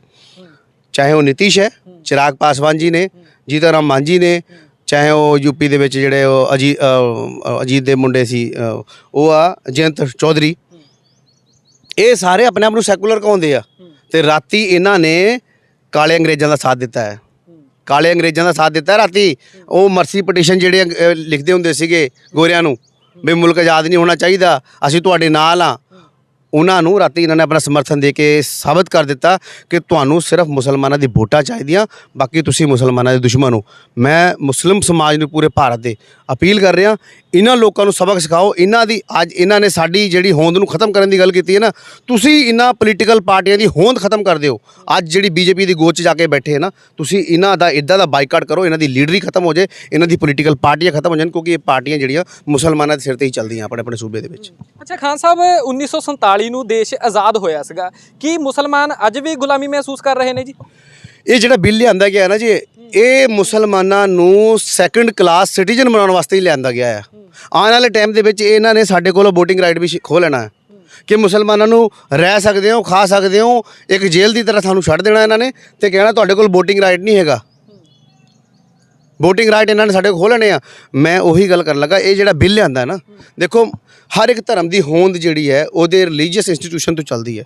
ਚਾਹੇ ਉਹ ਨਿਤੀਸ਼ ਹੈ, ਚਿਰਾਗ ਪਾਸਵਾਨ ਜੀ ਨੇ, ਜੀਤਾ ਰਾਮ ਮਾਂਝੀ ਨੇ, ਚਾਹੇ ਉਹ ਯੂਪੀ ਦੇ ਵਿੱਚ ਜਿਹੜੇ ਉਹ ਅਜੀ ਅਜੀਤ ਦੇ ਮੁੰਡੇ ਸੀ ਉਹ ਆ ਜਯੰਤ ਚੌਧਰੀ। ਇਹ ਸਾਰੇ ਆਪਣੇ ਆਪ ਨੂੰ ਸੈਕੂਲਰ ਕਹਾਉਂਦੇ ਆ। ਤੇ ਰਾਤੀ ਇਹਨਾਂ ਨੇ ਕਾਲੇ ਅੰਗਰੇਜ਼ਾਂ ਦਾ ਸਾਥ ਦਿੱਤਾ ਹੈ। ਕਾਲੇ ਅੰਗਰੇਜ਼ਾਂ ਦਾ ਸਾਥ ਦਿੱਤਾ ਰਾਤੀ। ਉਹ ਮਰਸੀ ਪਟੀਸ਼ਨ ਜਿਹੜੇ ਲਿਖਦੇ ਹੁੰਦੇ ਸੀਗੇ ਗੋਰਿਆਂ ਨੂੰ। ਵੀ ਮੁਲਕ ਆਜ਼ਾਦ ਨਹੀਂ ਹੋਣਾ ਚਾਹੀਦਾ, ਅਸੀਂ ਤੁਹਾਡੇ ਨਾਲ ਆ ਉਹਨਾਂ ਨੂੰ ਰਾਤੀ ਇਹਨਾਂ ਨੇ ਆਪਣਾ ਸਮਰਥਨ ਦੇ ਕੇ ਸਾਬਤ ਕਰ ਦਿੱਤਾ ਕਿ ਤੁਹਾਨੂੰ ਸਿਰਫ ਮੁਸਲਮਾਨਾਂ ਦੀ ਵੋਟਾਂ ਚਾਹੀਦੀਆਂ, ਬਾਕੀ ਤੁਸੀਂ ਮੁਸਲਮਾਨਾਂ ਦੇ ਦੁਸ਼ਮਣ ਹੋ। ਮੈਂ ਮੁਸਲਿਮ ਸਮਾਜ ਨੂੰ ਪੂਰੇ ਭਾਰਤ ਦੇ ਅਪੀਲ ਕਰ ਰਿਹਾ ਇਹਨਾਂ ਲੋਕਾਂ ਨੂੰ ਸਬਕ ਸਿਖਾਓ ਇਹਨਾਂ ਦੀ ਅੱਜ ਇਹਨਾਂ ਨੇ ਸਾਡੀ ਜਿਹੜੀ ਹੋਂਦ ਨੂੰ ਖਤਮ ਕਰਨ ਦੀ ਗੱਲ ਕੀਤੀ ਹੈ ਨਾ ਤੁਸੀਂ ਇਹਨਾਂ ਪੋਲੀਟੀਕਲ ਪਾਰਟੀਆਂ ਦੀ ਹੋਂਦ ਖਤਮ ਕਰ ਦਿਓ। ਅੱਜ ਜਿਹੜੀ ਬੀਜੇਪੀ ਦੀ ਗੋਚ 'ਚ ਜਾ ਕੇ ਬੈਠੇ ਹੈ ਨਾ ਤੁਸੀਂ ਇਹਨਾਂ ਦਾ ਇਦਾਂ ਦਾ ਬਾਈਕਾਟ ਕਰੋ ਇਹਨਾਂ ਦੀ ਲੀਡਰੀ ਖਤਮ ਹੋ ਜਾਏ ਇਹਨਾਂ ਦੀ ਪੋਲੀਟੀਕਲ ਪਾਰਟੀਆਂ ਖਤਮ ਹੋ ਜਾਣ ਕਿਉਂਕਿ ਇਹ ਪਾਰਟੀਆਂ ਜਿਹੜੀਆਂ ਮੁਸਲਮਾਨਾਂ ਦੇ ਸਿਰ ਤੇ ਹੀ ਚੱਲਦੀਆਂ ਆਪਣੇ ਆਪਣੇ ਸੂਬੇ ਦੇ ਵਿੱਚ। ਅੱਛਾ ਖਾਨ ਸਾਹਿਬ 1947 ਨੂੰ ਦੇਸ਼ ਆਜ਼ਾਦ ਹੋਇਆ ਸੀਗਾ। ਕੀ ਮੁਸਲਮਾਨ ਅੱਜ ਵੀ ਗੁਲਾਮੀ ਮਹਿਸੂਸ ਕਰ ਰਹੇ ਨੇ ਜੀ? ਇਹ ਜਿਹੜਾ ਬਿੱਲ ਲਿਆਂਦਾ ਗਿਆ ਨਾ ਜੀ ਇਹ ਮੁਸਲਮਾਨਾਂ ਨੂੰ ਸੈਕੰਡ ਕਲਾਸ ਸਿਟੀਜ਼ਨ ਬਣਾਉਣ ਵਾਸਤੇ ਹੀ ਲਿਆਂਦਾ ਗਿਆ ਹੈ ਆਉਣ ਵਾਲੇ ਟਾਈਮ ਦੇ ਵਿੱਚ ਇਹਨਾਂ ਨੇ ਸਾਡੇ ਕੋਲੋਂ VOTING ਰਾਈਟ ਵੀ ਖੋਹ ਲੈਣਾ ਹੈ। ਕਿ ਮੁਸਲਮਾਨਾਂ ਨੂੰ ਰਹਿ ਸਕਦੇ ਹੋ, ਖਾ ਸਕਦੇ ਹੋ, ਇੱਕ ਜੇਲ੍ਹ ਦੀ ਤਰ੍ਹਾਂ ਸਾਨੂੰ ਛੱਡ ਦੇਣਾ ਇਹਨਾਂ ਨੇ ਤੇ ਕਹਿਣਾ ਤੁਹਾਡੇ ਕੋਲ VOTING ਰਾਈਟ ਨਹੀਂ ਹੈਗਾ। VOTING ਰਾਈਟ ਇਹਨਾਂ ਨੇ ਸਾਡੇ ਕੋਲ ਖੋਹ ਲੈਣੇ ਆ। ਮੈਂ ਉਹੀ ਗੱਲ ਕਰਨ ਲੱਗਾ, ਇਹ ਜਿਹੜਾ ਬਿੱਲ ਲਿਆਂਦਾ ਨਾ, ਦੇਖੋ, ਹਰ ਇੱਕ ਧਰਮ ਦੀ ਹੋਂਦ ਜਿਹੜੀ ਹੈ, ਉਹਦੇ ਰਿਲੀਜੀਅਸ ਇੰਸਟੀਟਿਊਸ਼ਨ ਤੋਂ ਚੱਲਦੀ ਹੈ।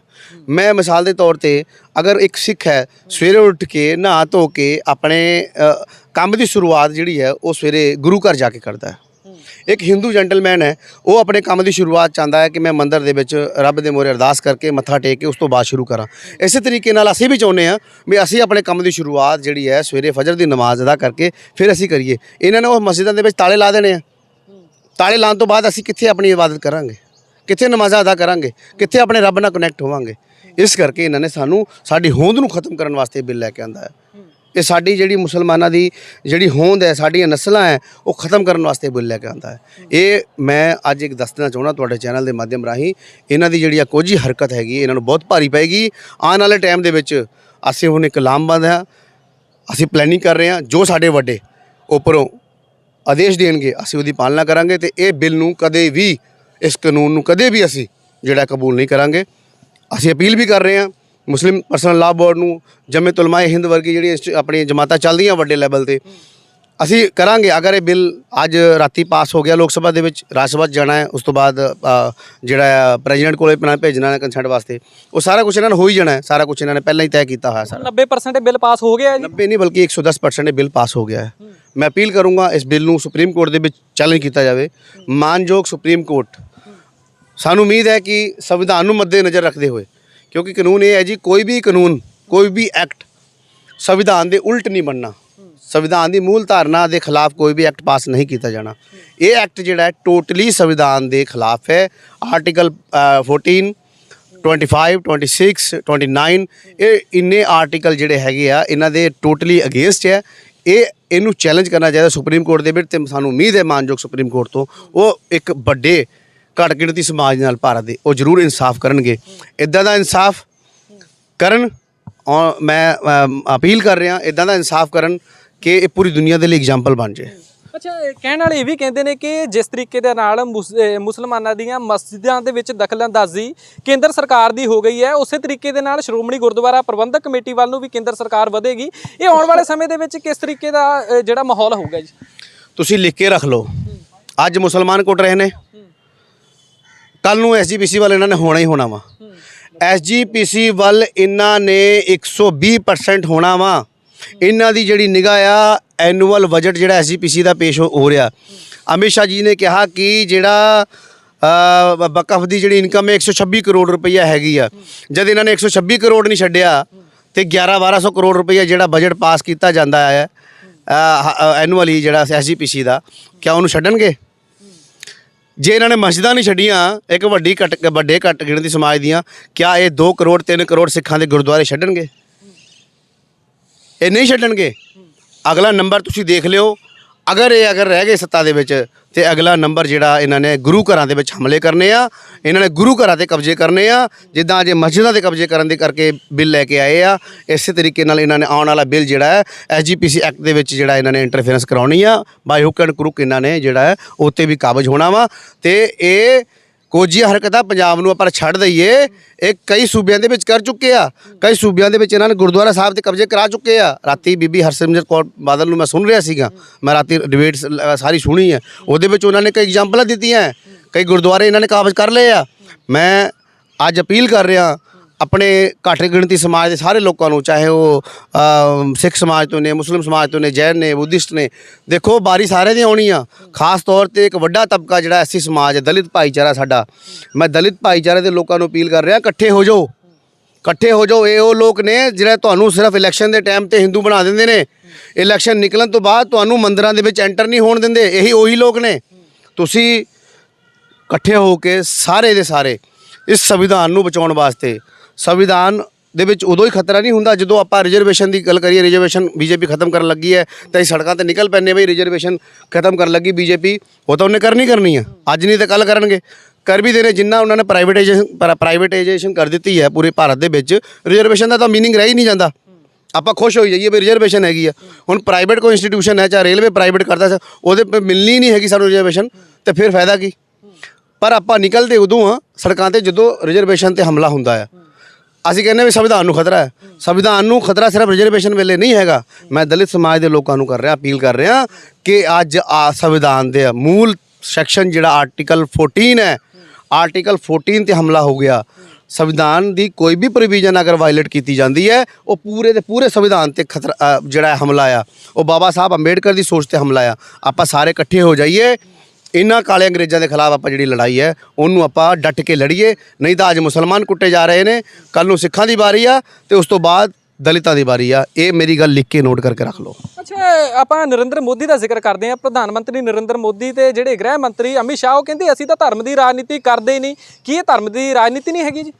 ਮੈਂ ਮਿਸਾਲ ਦੇ ਤੌਰ ਤੇ ਅਗਰ ਇੱਕ ਸਿੱਖ ਹੈ, ਸਵੇਰੇ ਉੱਠ ਕੇ, ਨਹਾ ਧੋ ਕੇ, ਆਪਣੇ ਕੰਮ ਦੀ ਸ਼ੁਰੂਆਤ ਜਿਹੜੀ ਹੈ, ਉਹ ਸਵੇਰੇ ਗੁਰੂ ਘਰ ਜਾ ਕੇ ਕਰਦਾ ਹੈ। ਇੱਕ ਹਿੰਦੂ ਜੈਂਟਲਮੈਨ ਹੈ, ਉਹ ਆਪਣੇ ਕੰਮ ਦੀ ਸ਼ੁਰੂਆਤ ਚਾਹੁੰਦਾ ਹੈ ਕਿ ਮੈਂ ਮੰਦਿਰ ਦੇ ਵਿੱਚ ਰੱਬ ਦੇ ਮੋਰੇ ਅਰਦਾਸ ਕਰਕੇ ਮੱਥਾ ਟੇਕ ਕੇ ਉਸ ਤੋਂ ਬਾਅਦ ਸ਼ੁਰੂ ਕਰਾਂ। ਇਸੇ ਤਰੀਕੇ ਨਾਲ ਅਸੀਂ ਵੀ ਚਾਹੁੰਦੇ ਹਾਂ ਵੀ ਅਸੀਂ ਆਪਣੇ ਕੰਮ ਦੀ ਸ਼ੁਰੂਆਤ ਜਿਹੜੀ ਹੈ ਸਵੇਰੇ ਫਜਰ ਦੀ ਨਮਾਜ਼ ਅਦਾ ਕਰਕੇ ਫਿਰ ਅਸੀਂ ਕਰੀਏ। ਇਹਨਾਂ ਨੇ ਉਹ ਮਸਜਿਦਾਂ ਦੇ ਵਿੱਚ ਤਾਲੇ ਲਾ ਦੇਣੇ ਆ। ਤਾਲੇ ਲਾਉਣ ਤੋਂ ਬਾਅਦ ਅਸੀਂ ਕਿੱਥੇ ਆਪਣੀ ਇਬਾਦਤ ਕਰਾਂਗੇ? ਕਿੱਥੇ ਨਮਾਜ਼ਾਂ ਅਦਾ ਕਰਾਂਗੇ? ਕਿੱਥੇ ਆਪਣੇ ਰੱਬ ਨਾਲ ਕਨੈਕਟ ਹੋਵਾਂਗੇ? ਇਸ ਕਰਕੇ ਇਹਨਾਂ ਨੇ ਸਾਨੂੰ ਸਾਡੀ ਹੋਂਦ ਨੂੰ ਖਤਮ ਕਰਨ ਵਾਸਤੇ ਬਿੱਲ ਲੈ ਕੇ ਆਂਦਾ ਹੈ। ਇਹ ਸਾਡੀ ਜਿਹੜੀ ਮੁਸਲਮਾਨਾਂ ਦੀ ਜਿਹੜੀ ਹੋਂਦ ਹੈ, ਸਾਡੀਆਂ ਨਸਲਾਂ ਹੈ, ਉਹ ਖਤਮ ਕਰਨ ਵਾਸਤੇ ਬਿੱਲ ਲੈ ਕੇ ਆਂਦਾ ਹੈ। ਇਹ ਮੈਂ ਅੱਜ ਇੱਕ ਦੱਸਣਾ ਚਾਹੁੰਦਾ ਤੁਹਾਡੇ ਚੈਨਲ ਦੇ ਮਾਧਿਅਮ ਰਾਹੀਂ, ਇਹਨਾਂ ਦੀ ਜਿਹੜੀ ਆ ਕੋਝੀ ਹਰਕਤ ਹੈਗੀ, ਇਹਨਾਂ ਨੂੰ ਬਹੁਤ ਭਾਰੀ ਪਏਗੀ। ਆਉਣ ਵਾਲੇ ਟਾਈਮ ਦੇ ਵਿੱਚ ਅਸੀਂ ਹੁਣ ਇੱਕ ਲਾਮਬੰਦ ਹਾਂ, ਅਸੀਂ ਪਲੈਨਿੰਗ ਕਰ ਰਹੇ ਹਾਂ, ਜੋ ਸਾਡੇ ਵੱਡੇ ਉੱਪਰੋਂ ਆਦੇਸ਼ ਦੇਣਗੇ, ਅਸੀਂ ਉਹਦੀ ਪਾਲਣਾ ਕਰਾਂਗੇ ਤੇ ਇਹ ਬਿੱਲ ਨੂੰ ਕਦੇ ਵੀ, ਇਸ ਕਾਨੂੰਨ ਨੂੰ ਕਦੇ ਵੀ ਅਸੀਂ ਜਿਹੜਾ ਕਬੂਲ ਨਹੀਂ ਕਰਾਂਗੇ। ਅਸੀਂ ਅਪੀਲ ਵੀ ਕਰ ਰਹੇ ਹਾਂ ਮੁਸਲਿਮ ਪਰਸਨਲ ਲਾਅ ਬੋਰਡ ਨੂੰ ਜਮੇਤ ਉਲਮਾਏ ਹਿੰਦ ਵਰਗੀ ਜਿਹੜੀ ਆਪਣੀ ਜਮਾਤਾਂ ਚੱਲਦੀਆਂ ਵੱਡੇ ਲੈਵਲ ਤੇ। ਅਸੀਂ ਕਰਾਂਗੇ ਅਗਰ ਇਹ ਬਿੱਲ ਅੱਜ ਰਾਤੀ ਪਾਸ ਹੋ ਗਿਆ ਲੋਕ ਸਭਾ ਦੇ ਵਿੱਚ ਰਾਜ ਸਭਾ 'ਚ ਜਾਣਾ ਹੈ ਉਸ ਤੋਂ ਬਾਅਦ ਜਿਹੜਾ ਪ੍ਰੈਜ਼ੀਡੈਂਟ ਕੋਲੇ ਪਨਾ ਭੇਜਣਾ ਹੈ ਕੰਸੈਂਟ ਵਾਸਤੇ। ਉਹ ਸਾਰਾ ਕੁਝ ਇਹਨਾਂ ਨੇ ਹੋ ਹੀ ਜਾਣਾ ਹੈ ਸਾਰਾ ਕੁਝ ਇਹਨਾਂ ਨੇ ਪਹਿਲਾਂ ਹੀ ਤੈਅ ਕੀਤਾ ਹੋਇਆ ਸਾਰਾ। 90% ਬਿੱਲ ਪਾਸ ਹੋ ਗਿਆ ਹੈ ਜੀ? 90 ਨਹੀਂ ਬਲਕਿ 110% ਇਹ ਬਿੱਲ ਪਾਸ ਹੋ ਗਿਆ ਹੈ। ਮੈਂ ਅਪੀਲ ਕਰੂੰਗਾ ਇਸ ਬਿੱਲ ਨੂੰ ਸੁਪਰੀਮ ਕੋਰਟ ਦੇ ਵਿੱਚ ਚੈਲੰਜ ਕੀਤਾ ਜਾਵੇ। ਮਾਨਯੋਗ ਸੁਪਰੀਮ ਕੋਰਟ ਸਾਨੂੰ ਉਮੀਦ ਹੈ ਕਿ ਸੰਵਿਧਾਨ ਨੂੰ ਮੱਦੇ ਨਜ਼ਰ ਰੱਖਦੇ ਹੋਏ ਕਿਉਂਕਿ ਕਾਨੂੰਨ ਇਹ ਹੈ ਜੀ ਕੋਈ ਵੀ ਕਾਨੂੰਨ ਕੋਈ ਵੀ ਐਕਟ ਸੰਵਿਧਾਨ ਦੇ ਉਲਟ ਨਹੀਂ ਬਣਨਾ। ਸੰਵਿਧਾਨ ਦੀ ਮੂਲ ਧਾਰਨਾ ਦੇ ਖਿਲਾਫ ਕੋਈ ਵੀ ਐਕਟ ਪਾਸ ਨਹੀਂ ਕੀਤਾ ਜਾਣਾ। ਇਹ ਐਕਟ ਜਿਹੜਾ ਹੈ ਟੋਟਲੀ ਸੰਵਿਧਾਨ ਦੇ ਖਿਲਾਫ ਹੈ। ਆਰਟੀਕਲ ਅ, 14 25 26 29 ਇਹ ਇੰਨੇ ਆਰਟੀਕਲ ਜਿਹੜੇ ਹੈਗੇ ਆ ਇਹਨਾਂ ਦੇ ਟੋਟਲੀ ਅਗੇਂਸਟ ਹੈ। ਇਹ ਇਹਨੂੰ ਚੈਲੰਜ ਕਰਨਾ ਚਾਹੀਦਾ ਸੁਪਰੀਮ ਕੋਰਟ ਦੇ ਵਿੱਚ ਤੇ ਸਾਨੂੰ ਉਮੀਦ ਹੈ ਮਾਨਯੋਗ ਸੁਪਰੀਮ ਕੋਰਟ ਤੋਂ। ਉਹ ਇੱਕ ਵੱਡੇ ਘੱਟ ਗਿਣਤੀ ਸਮਾਜ ਨਾਲ ਭਾਰਤ ਦੇ। ਉਹ ਜ਼ਰੂਰ ਇਨਸਾਫ ਕਰਨਗੇ। ਇਦਾਂ ਦਾ ਇਨਸਾਫ ਕਰਨ ਮੈਂ ਅਪੀਲ ਕਰ ਰਿਹਾ ਇਦਾਂ ਦਾ ਇਨਸਾਫ ਕਰਨ ਕਿ ਇਹ ਪੂਰੀ ਦੁਨੀਆ ਦੇ ਲਈ ਐਗਜ਼ਾਮਪਲ ਬਣ ਜਾਏ। ਅੱਛਾ ਕਹਿਣ ਵਾਲੇ ਇਹ ਵੀ ਕਹਿੰਦੇ ਨੇ ਕਿ ਜਿਸ ਤਰੀਕੇ ਦੇ ਨਾਲ ਮੁਸਲਮਾਨਾਂ ਦੀਆਂ ਮਸਜਿਦਾਂ ਦੇ ਵਿੱਚ ਦਖਲਅੰਦਾਜ਼ੀ ਕੇਂਦਰ ਸਰਕਾਰ ਦੀ ਹੋ ਗਈ ਹੈ ਉਸੇ ਤਰੀਕੇ ਦੇ ਨਾਲ ਸ਼੍ਰੋਮਣੀ ਗੁਰਦੁਆਰਾ ਪ੍ਰਬੰਧਕ ਕਮੇਟੀ ਵੱਲ ਨੂੰ ਵੀ ਕੇਂਦਰ ਸਰਕਾਰ ਵਧੇਗੀ। ਇਹ ਆਉਣ ਵਾਲੇ ਸਮੇਂ ਦੇ ਵਿੱਚ ਕਿਸ ਤਰੀਕੇ ਦਾ ਜਿਹੜਾ ਮਾਹੌਲ ਹੋਊਗਾ ਜੀ? ਤੁਸੀਂ ਲਿਖ ਕੇ ਰੱਖ ਲਓ। ਅੱਜ ਮੁਸਲਮਾਨ ਕੁੱਟ ਰਹੇ ਨੇ। ਕੱਲ ਨੂੰ ਐਸਜੀਪੀਸੀ ਵੱਲ ਇਹਨਾਂ ਨੇ ਹੋਣਾ ਹੀ ਹੋਣਾ ਵਾ। ਐਸਜੀਪੀਸੀ ਵੱਲ ਇਹਨਾਂ ਨੇ 120% ਹੋਣਾ ਵਾ। ਇਹਨਾਂ ਦੀ ਜਿਹੜੀ ਨਿਗਾਹ ਆ ਐਨੂਅਲ ਬਜਟ ਜਿਹੜਾ ਐਸਜੀਪੀਸੀ ਦਾ ਪੇਸ਼ ਹੋ- ਹੋ ਰਿਹਾ। ਅਮਿਤ ਸ਼ਾਹ ਜੀ ਨੇ ਕਿਹਾ ਕਿ ਜਿਹੜਾ ਅ, ਵਕਫ ਦੀ ਜਿਹੜੀ ਇਨਕਮ ਹੈ 126 ਕਰੋੜ ਰੁਪਈਆ ਹੈਗੀ ਆ। ਜਦ ਇਹਨਾਂ ਨੇ 126 ਕਰੋੜ ਨਹੀਂ ਛੱਡਿਆ ਤੇ 11 1200 ਕਰੋੜ ਰੁਪਈਆ ਜਿਹੜਾ ਬਜਟ ਪਾਸ ਕੀਤਾ ਜਾਂਦਾ ਹੈ ਐਨੂਅਲੀ ਜਿਹੜਾ ਐਸਜੀਪੀਸੀ ਦਾ। ਕਿਆ ਉਹਨੂੰ ਛੱਡਣਗੇ? ਜੇ ਇਹਨਾਂ ਨੇ ਮਸਜਿਦਾਂ ਨਹੀਂ ਛੱਡੀਆਂ, ਇੱਕ ਵੱਡੀ ਘਟ ਵੱਡੇ ਘਟ ਗਿਣਤੀ ਸਮਾਜ ਦੀਆਂ, ਕਿਆ ਇਹ 2 ਕਰੋੜ 3 ਕਰੋੜ ਸਿੱਖਾਂ ਦੇ ਗੁਰਦੁਆਰੇ ਛੱਡਣਗੇ? ਇਹ ਨਹੀਂ ਛੱਡਣਗੇ। ਅਗਲਾ ਨੰਬਰ ਤੁਸੀਂ ਦੇਖ ਲਿਓ ਅਗਰ ਇਹ ਅਗਰ ਰਹਿ ਗਏ ਸੱਤਾ ਦੇ ਵਿੱਚ ਤੇ ਅਗਲਾ ਨੰਬਰ ਜਿਹੜਾ ਇਹਨਾਂ ਨੇ ਗੁਰੂ ਘਰਾਂ ਦੇ ਵਿੱਚ ਹਮਲੇ ਕਰਨੇ ਆ, ਇਹਨਾਂ ਨੇ ਗੁਰੂ ਘਰਾਂ ਤੇ ਕਬਜ਼ੇ ਕਰਨੇ ਆ, ਜਿੱਦਾਂ ਅਜੇ ਮਸਜਿਦਾਂ ਤੇ ਕਬਜ਼ੇ ਕਰਨ ਦੇ ਕਰਕੇ ਬਿੱਲ ਲੈ ਕੇ ਆਏ ਆ, ਇਸੇ ਤਰੀਕੇ ਨਾਲ ਇਹਨਾਂ ਨੇ ਆਉਣ ਵਾਲਾ ਬਿੱਲ ਜਿਹੜਾ ਹੈ, ਐਸਜੀਪੀਸੀ ਐਕਟ ਦੇ ਵਿੱਚ ਜਿਹੜਾ ਇਹਨਾਂ ਨੇ ਇੰਟਰਫੇਰੈਂਸ ਕਰਾਉਣੀ ਆ ਬਾਈ ਹੁੱਕ ਐਂਡ ਕਰੁਕ ਇਹਨਾਂ ਨੇ ਜਿਹੜਾ ਹੈ, ਉੱਤੇ ਵੀ ਕਾਬਜ ਹੋਣਾ ਵਾ, ਤੇ ਇਹ ਕੋਝੀਆਂ ਹਰਕਤਾਂ ਪੰਜਾਬ ਨੂੰ ਆਪਾਂ ਛੱਡ ਦਈਏ। ਇਹ ਕਈ ਸੂਬਿਆਂ ਦੇ ਵਿੱਚ ਕਰ ਚੁੱਕੇ ਆ। ਕਈ ਸੂਬਿਆਂ ਦੇ ਵਿੱਚ ਇਹਨਾਂ ਨੇ ਗੁਰਦੁਆਰਾ ਸਾਹਿਬ ਤੇ ਕਬਜ਼ੇ ਕਰਾ ਚੁੱਕੇ ਆ। ਰਾਤੀ ਬੀਬੀ ਹਰਸਿਮਰਤ ਕੌਰ ਬਾਦਲ ਨੂੰ ਮੈਂ ਸੁਣ ਰਿਹਾ ਸੀਗਾ। ਮੈਂ ਰਾਤੀ ਡਿਬੇਟ ਸਾਰੀ ਸੁਣੀ ਹੈ ਉਹਦੇ ਵਿੱਚ ਉਹਨਾਂ ਨੇ ਕਈ ਐਗਜ਼ਾਮਪਲਾਂ ਦਿੱਤੀਆਂ। ਕਈ ਗੁਰਦੁਆਰੇ ਇਹਨਾਂ ਨੇ ਕਾਬਜ ਕਰ ਲਏ ਆ। ਮੈਂ ਅੱਜ ਅਪੀਲ ਕਰ ਰਿਹਾ ਆਪਣੇ ਘੱਟ ਗਿਣਤੀ ਸਮਾਜ ਦੇ ਸਾਰੇ ਲੋਕਾਂ ਨੂੰ, ਚਾਹੇ ਉਹ ਸਿੱਖ ਸਮਾਜ ਤੋਂ ਨੇ, ਮੁਸਲਿਮ ਸਮਾਜ ਤੋਂ ਨੇ, ਜੈਨ ਨੇ, ਬੁੱਧਿਸਟ ਨੇ, ਦੇਖੋ ਬਾਰੀ ਸਾਰੇ ਦੀ ਆਉਣੀ ਆ ਖਾਸ ਤੌਰ ਤੇ ਇੱਕ ਵੱਡਾ ਤਬਕਾ ਜਿਹੜਾ ਐਸੀ ਸਮਾਜ ਹੈ, ਦਲਿਤ ਭਾਈਚਾਰਾ ਸਾਡਾ। ਮੈਂ ਦਲਿਤ ਭਾਈਚਾਰੇ ਦੇ ਲੋਕਾਂ ਨੂੰ ਅਪੀਲ ਕਰ ਰਿਹਾ, ਇਕੱਠੇ ਹੋ ਜਾਓ। ਇਕੱਠੇ ਹੋ ਜਾਓ, ਇਹ ਉਹ ਲੋਕ ਨੇ ਜਿਹੜੇ ਤੁਹਾਨੂੰ ਸਿਰਫ ਇਲੈਕਸ਼ਨ ਦੇ ਟਾਈਮ ਤੇ ਹਿੰਦੂ ਬਣਾ ਦਿੰਦੇ ਨੇ। ਇਲੈਕਸ਼ਨ ਨਿਕਲਣ ਤੋਂ ਬਾਅਦ ਤੁਹਾਨੂੰ ਮੰਦਰਾਂ ਦੇ ਵਿੱਚ ਐਂਟਰ ਨਹੀਂ ਹੋਣ ਦਿੰਦੇ, ਇਹੀ ਉਹੀ ਲੋਕ ਨੇ। ਤੁਸੀਂ ਇਕੱਠੇ ਹੋ ਕੇ ਸਾਰੇ ਦੇ ਸਾਰੇ ਇਸ ਸੰਵਿਧਾਨ ਨੂੰ ਬਚਾਉਣ ਵਾਸਤੇ ਸੰਵਿਧਾਨ ਦੇ ਵਿੱਚ ਉਦੋਂ ਹੀ ਖਤਰਾ ਨਹੀਂ ਹੁੰਦਾ ਜਦੋਂ ਆਪਾਂ ਰਿਜ਼ਰਵੇਸ਼ਨ ਦੀ ਗੱਲ ਕਰੀਏ ਰਿਜ਼ਰਵੇਸ਼ਨ ਬੀਜੇਪੀ ਖਤਮ ਕਰਨ ਲੱਗੀ ਹੈ ਤਾਂ ਅਸੀਂ ਸੜਕਾਂ ਤੇ ਨਿਕਲ ਪੈਂਦੇ ਬਈ ਰਿਜ਼ਰਵੇਸ਼ਨ ਖਤਮ ਕਰਨ ਲੱਗੀ ਬੀਜੇਪੀ ਉਹ ਤਾਂ ਉਹਨੇ ਕਰਨੀ ਕਰਨੀ ਹੈ ਅੱਜ ਨਹੀਂ ਤਾਂ ਕੱਲ ਕਰਨਗੇ। ਕਰ ਵੀ ਦੇਣੇ ਜਿੰਨਾ ਉਹਨਾਂ ਨੇ ਪ੍ਰਾਈਵੇਟਾਈਜੇਸ਼ਨ ਪ੍ਰਾਈਵੇਟਾਈਜੇਸ਼ਨ ਕਰ ਦਿੱਤੀ ਹੈ ਪੂਰੇ ਭਾਰਤ ਦੇ ਵਿੱਚ ਰਿਜ਼ਰਵੇਸ਼ਨ ਦਾ ਤਾਂ ਮੀਨਿੰਗ ਰਹਿ ਹੀ ਨਹੀਂ ਜਾਂਦਾ। ਆਪਾਂ ਖੁਸ਼ ਹੋਈ ਜਾਈਏ ਵੀ ਰਿਜ਼ਰਵੇਸ਼ਨ ਹੈਗੀ ਆ। ਹੁਣ ਪ੍ਰਾਈਵੇਟ ਕੋਈ ਇੰਸਟੀਟਿਊਸ਼ਨ ਹੈ ਚਾਹੇ ਰੇਲਵੇ ਪ੍ਰਾਈਵੇਟ ਕਰਦਾ ਸੀ, ਉਹਦੇ 'ਤੇ ਮਿਲਣੀ ਨਹੀਂ ਹੈਗੀ ਸਾਨੂੰ ਰਿਜ਼ਰਵੇਸ਼ਨ ਤੇ ਫਿਰ ਫਾਇਦਾ ਕੀ? ਪਰ ਆਪਾਂ ਨਿਕਲਦੇ ਉਦੋਂ ਆ ਸੜਕਾਂ ਤੇ ਜਦੋਂ ਰਿਜ਼ਰਵੇਸ਼ਨ ਤੇ ਹਮਲਾ ਹੁੰਦਾ ਆ। ਅਸੀਂ ਕਹਿੰਦੇ ਵੀ ਸੰਵਿਧਾਨ ਨੂੰ ਖਤਰਾ ਹੈ। ਸੰਵਿਧਾਨ ਨੂੰ ਖਤਰਾ ਸਿਰਫ ਰਿਜ਼ਰਵੇਸ਼ਨ ਵੇਲੇ ਨਹੀਂ ਹੈਗਾ। ਮੈਂ ਦਲਿਤ ਸਮਾਜ ਦੇ ਲੋਕਾਂ ਨੂੰ ਕਰ ਰਿਹਾ, ਅਪੀਲ ਕਰ ਰਿਹਾ ਕਿ ਅੱਜ ਆ ਸੰਵਿਧਾਨ ਦੇ ਮੂਲ ਸੈਕਸ਼ਨ ਜਿਹੜਾ ਆਰਟੀਕਲ 14 ਹੈ ਆਰਟੀਕਲ 14 ਤੇ ਹਮਲਾ ਹੋ ਗਿਆ। ਸੰਵਿਧਾਨ ਦੀ ਕੋਈ ਵੀ ਪ੍ਰੋਵੀਜ਼ਨ ਅਗਰ ਵਾਇਲੇਟ ਕੀਤੀ ਜਾਂਦੀ ਹੈ, ਉਹ ਪੂਰੇ ਦੇ ਪੂਰੇ ਸੰਵਿਧਾਨ ਤੇ ਖਤਰਾ ਜਿਹੜਾ ਹਮਲਾ ਆ। ਉਹ ਬਾਬਾ ਸਾਹਿਬ ਅੰਬੇਡਕਰ ਦੀ ਸੋਚ ਤੇ ਹਮਲਾ ਆ। ਆਪਾਂ ਸਾਰੇ ਇਕੱਠੇ ਹੋ ਜਾਈਏ। ਇਹਨਾਂ ਕਾਲੇ ਅੰਗਰੇਜ਼ਾਂ ਦੇ ਖਿਲਾਫ ਆਪਾਂ ਜਿਹੜੀ ਲੜਾਈ ਹੈ ਉਹਨੂੰ ਆਪਾਂ ਡਟ ਕੇ ਲੜੀਏ। ਨਹੀਂ ਤਾਂ ਅੱਜ ਮੁਸਲਮਾਨ ਕੁੱਟੇ ਜਾ ਰਹੇ ਨੇ ਕੱਲ ਨੂੰ ਸਿੱਖਾਂ ਦੀ ਵਾਰੀ ਆ ਤੇ ਉਸ ਤੋਂ ਬਾਅਦ ਦਲਿਤਾਂ ਦੀ ਵਾਰੀ ਆ। ਇਹ ਮੇਰੀ ਗੱਲ ਲਿਖ ਕੇ ਨੋਟ ਕਰਕੇ ਰੱਖ ਲਓ। ਅੱਛਾ ਆਪਾਂ ਨਰਿੰਦਰ ਮੋਦੀ ਦਾ ਜ਼ਿਕਰ ਕਰਦੇ ਹਾਂ। ਪ੍ਰਧਾਨ ਮੰਤਰੀ ਨਰਿੰਦਰ ਮੋਦੀ ਤੇ ਜਿਹੜੇ ਗ੍ਰਹਿ ਮੰਤਰੀ ਅਮਿਤ ਸ਼ਾਹ ਉਹ ਕਹਿੰਦੇ ਅਸੀਂ ਤਾਂ ਧਰਮ ਦੀ ਰਾਜਨੀਤੀ ਕਰਦੇ ਹੀ ਨਹੀਂ। ਕੀ ਇਹ ਧਰਮ ਦੀ ਰਾਜਨੀਤੀ ਨਹੀਂ ਹੈਗੀ ਜੀ?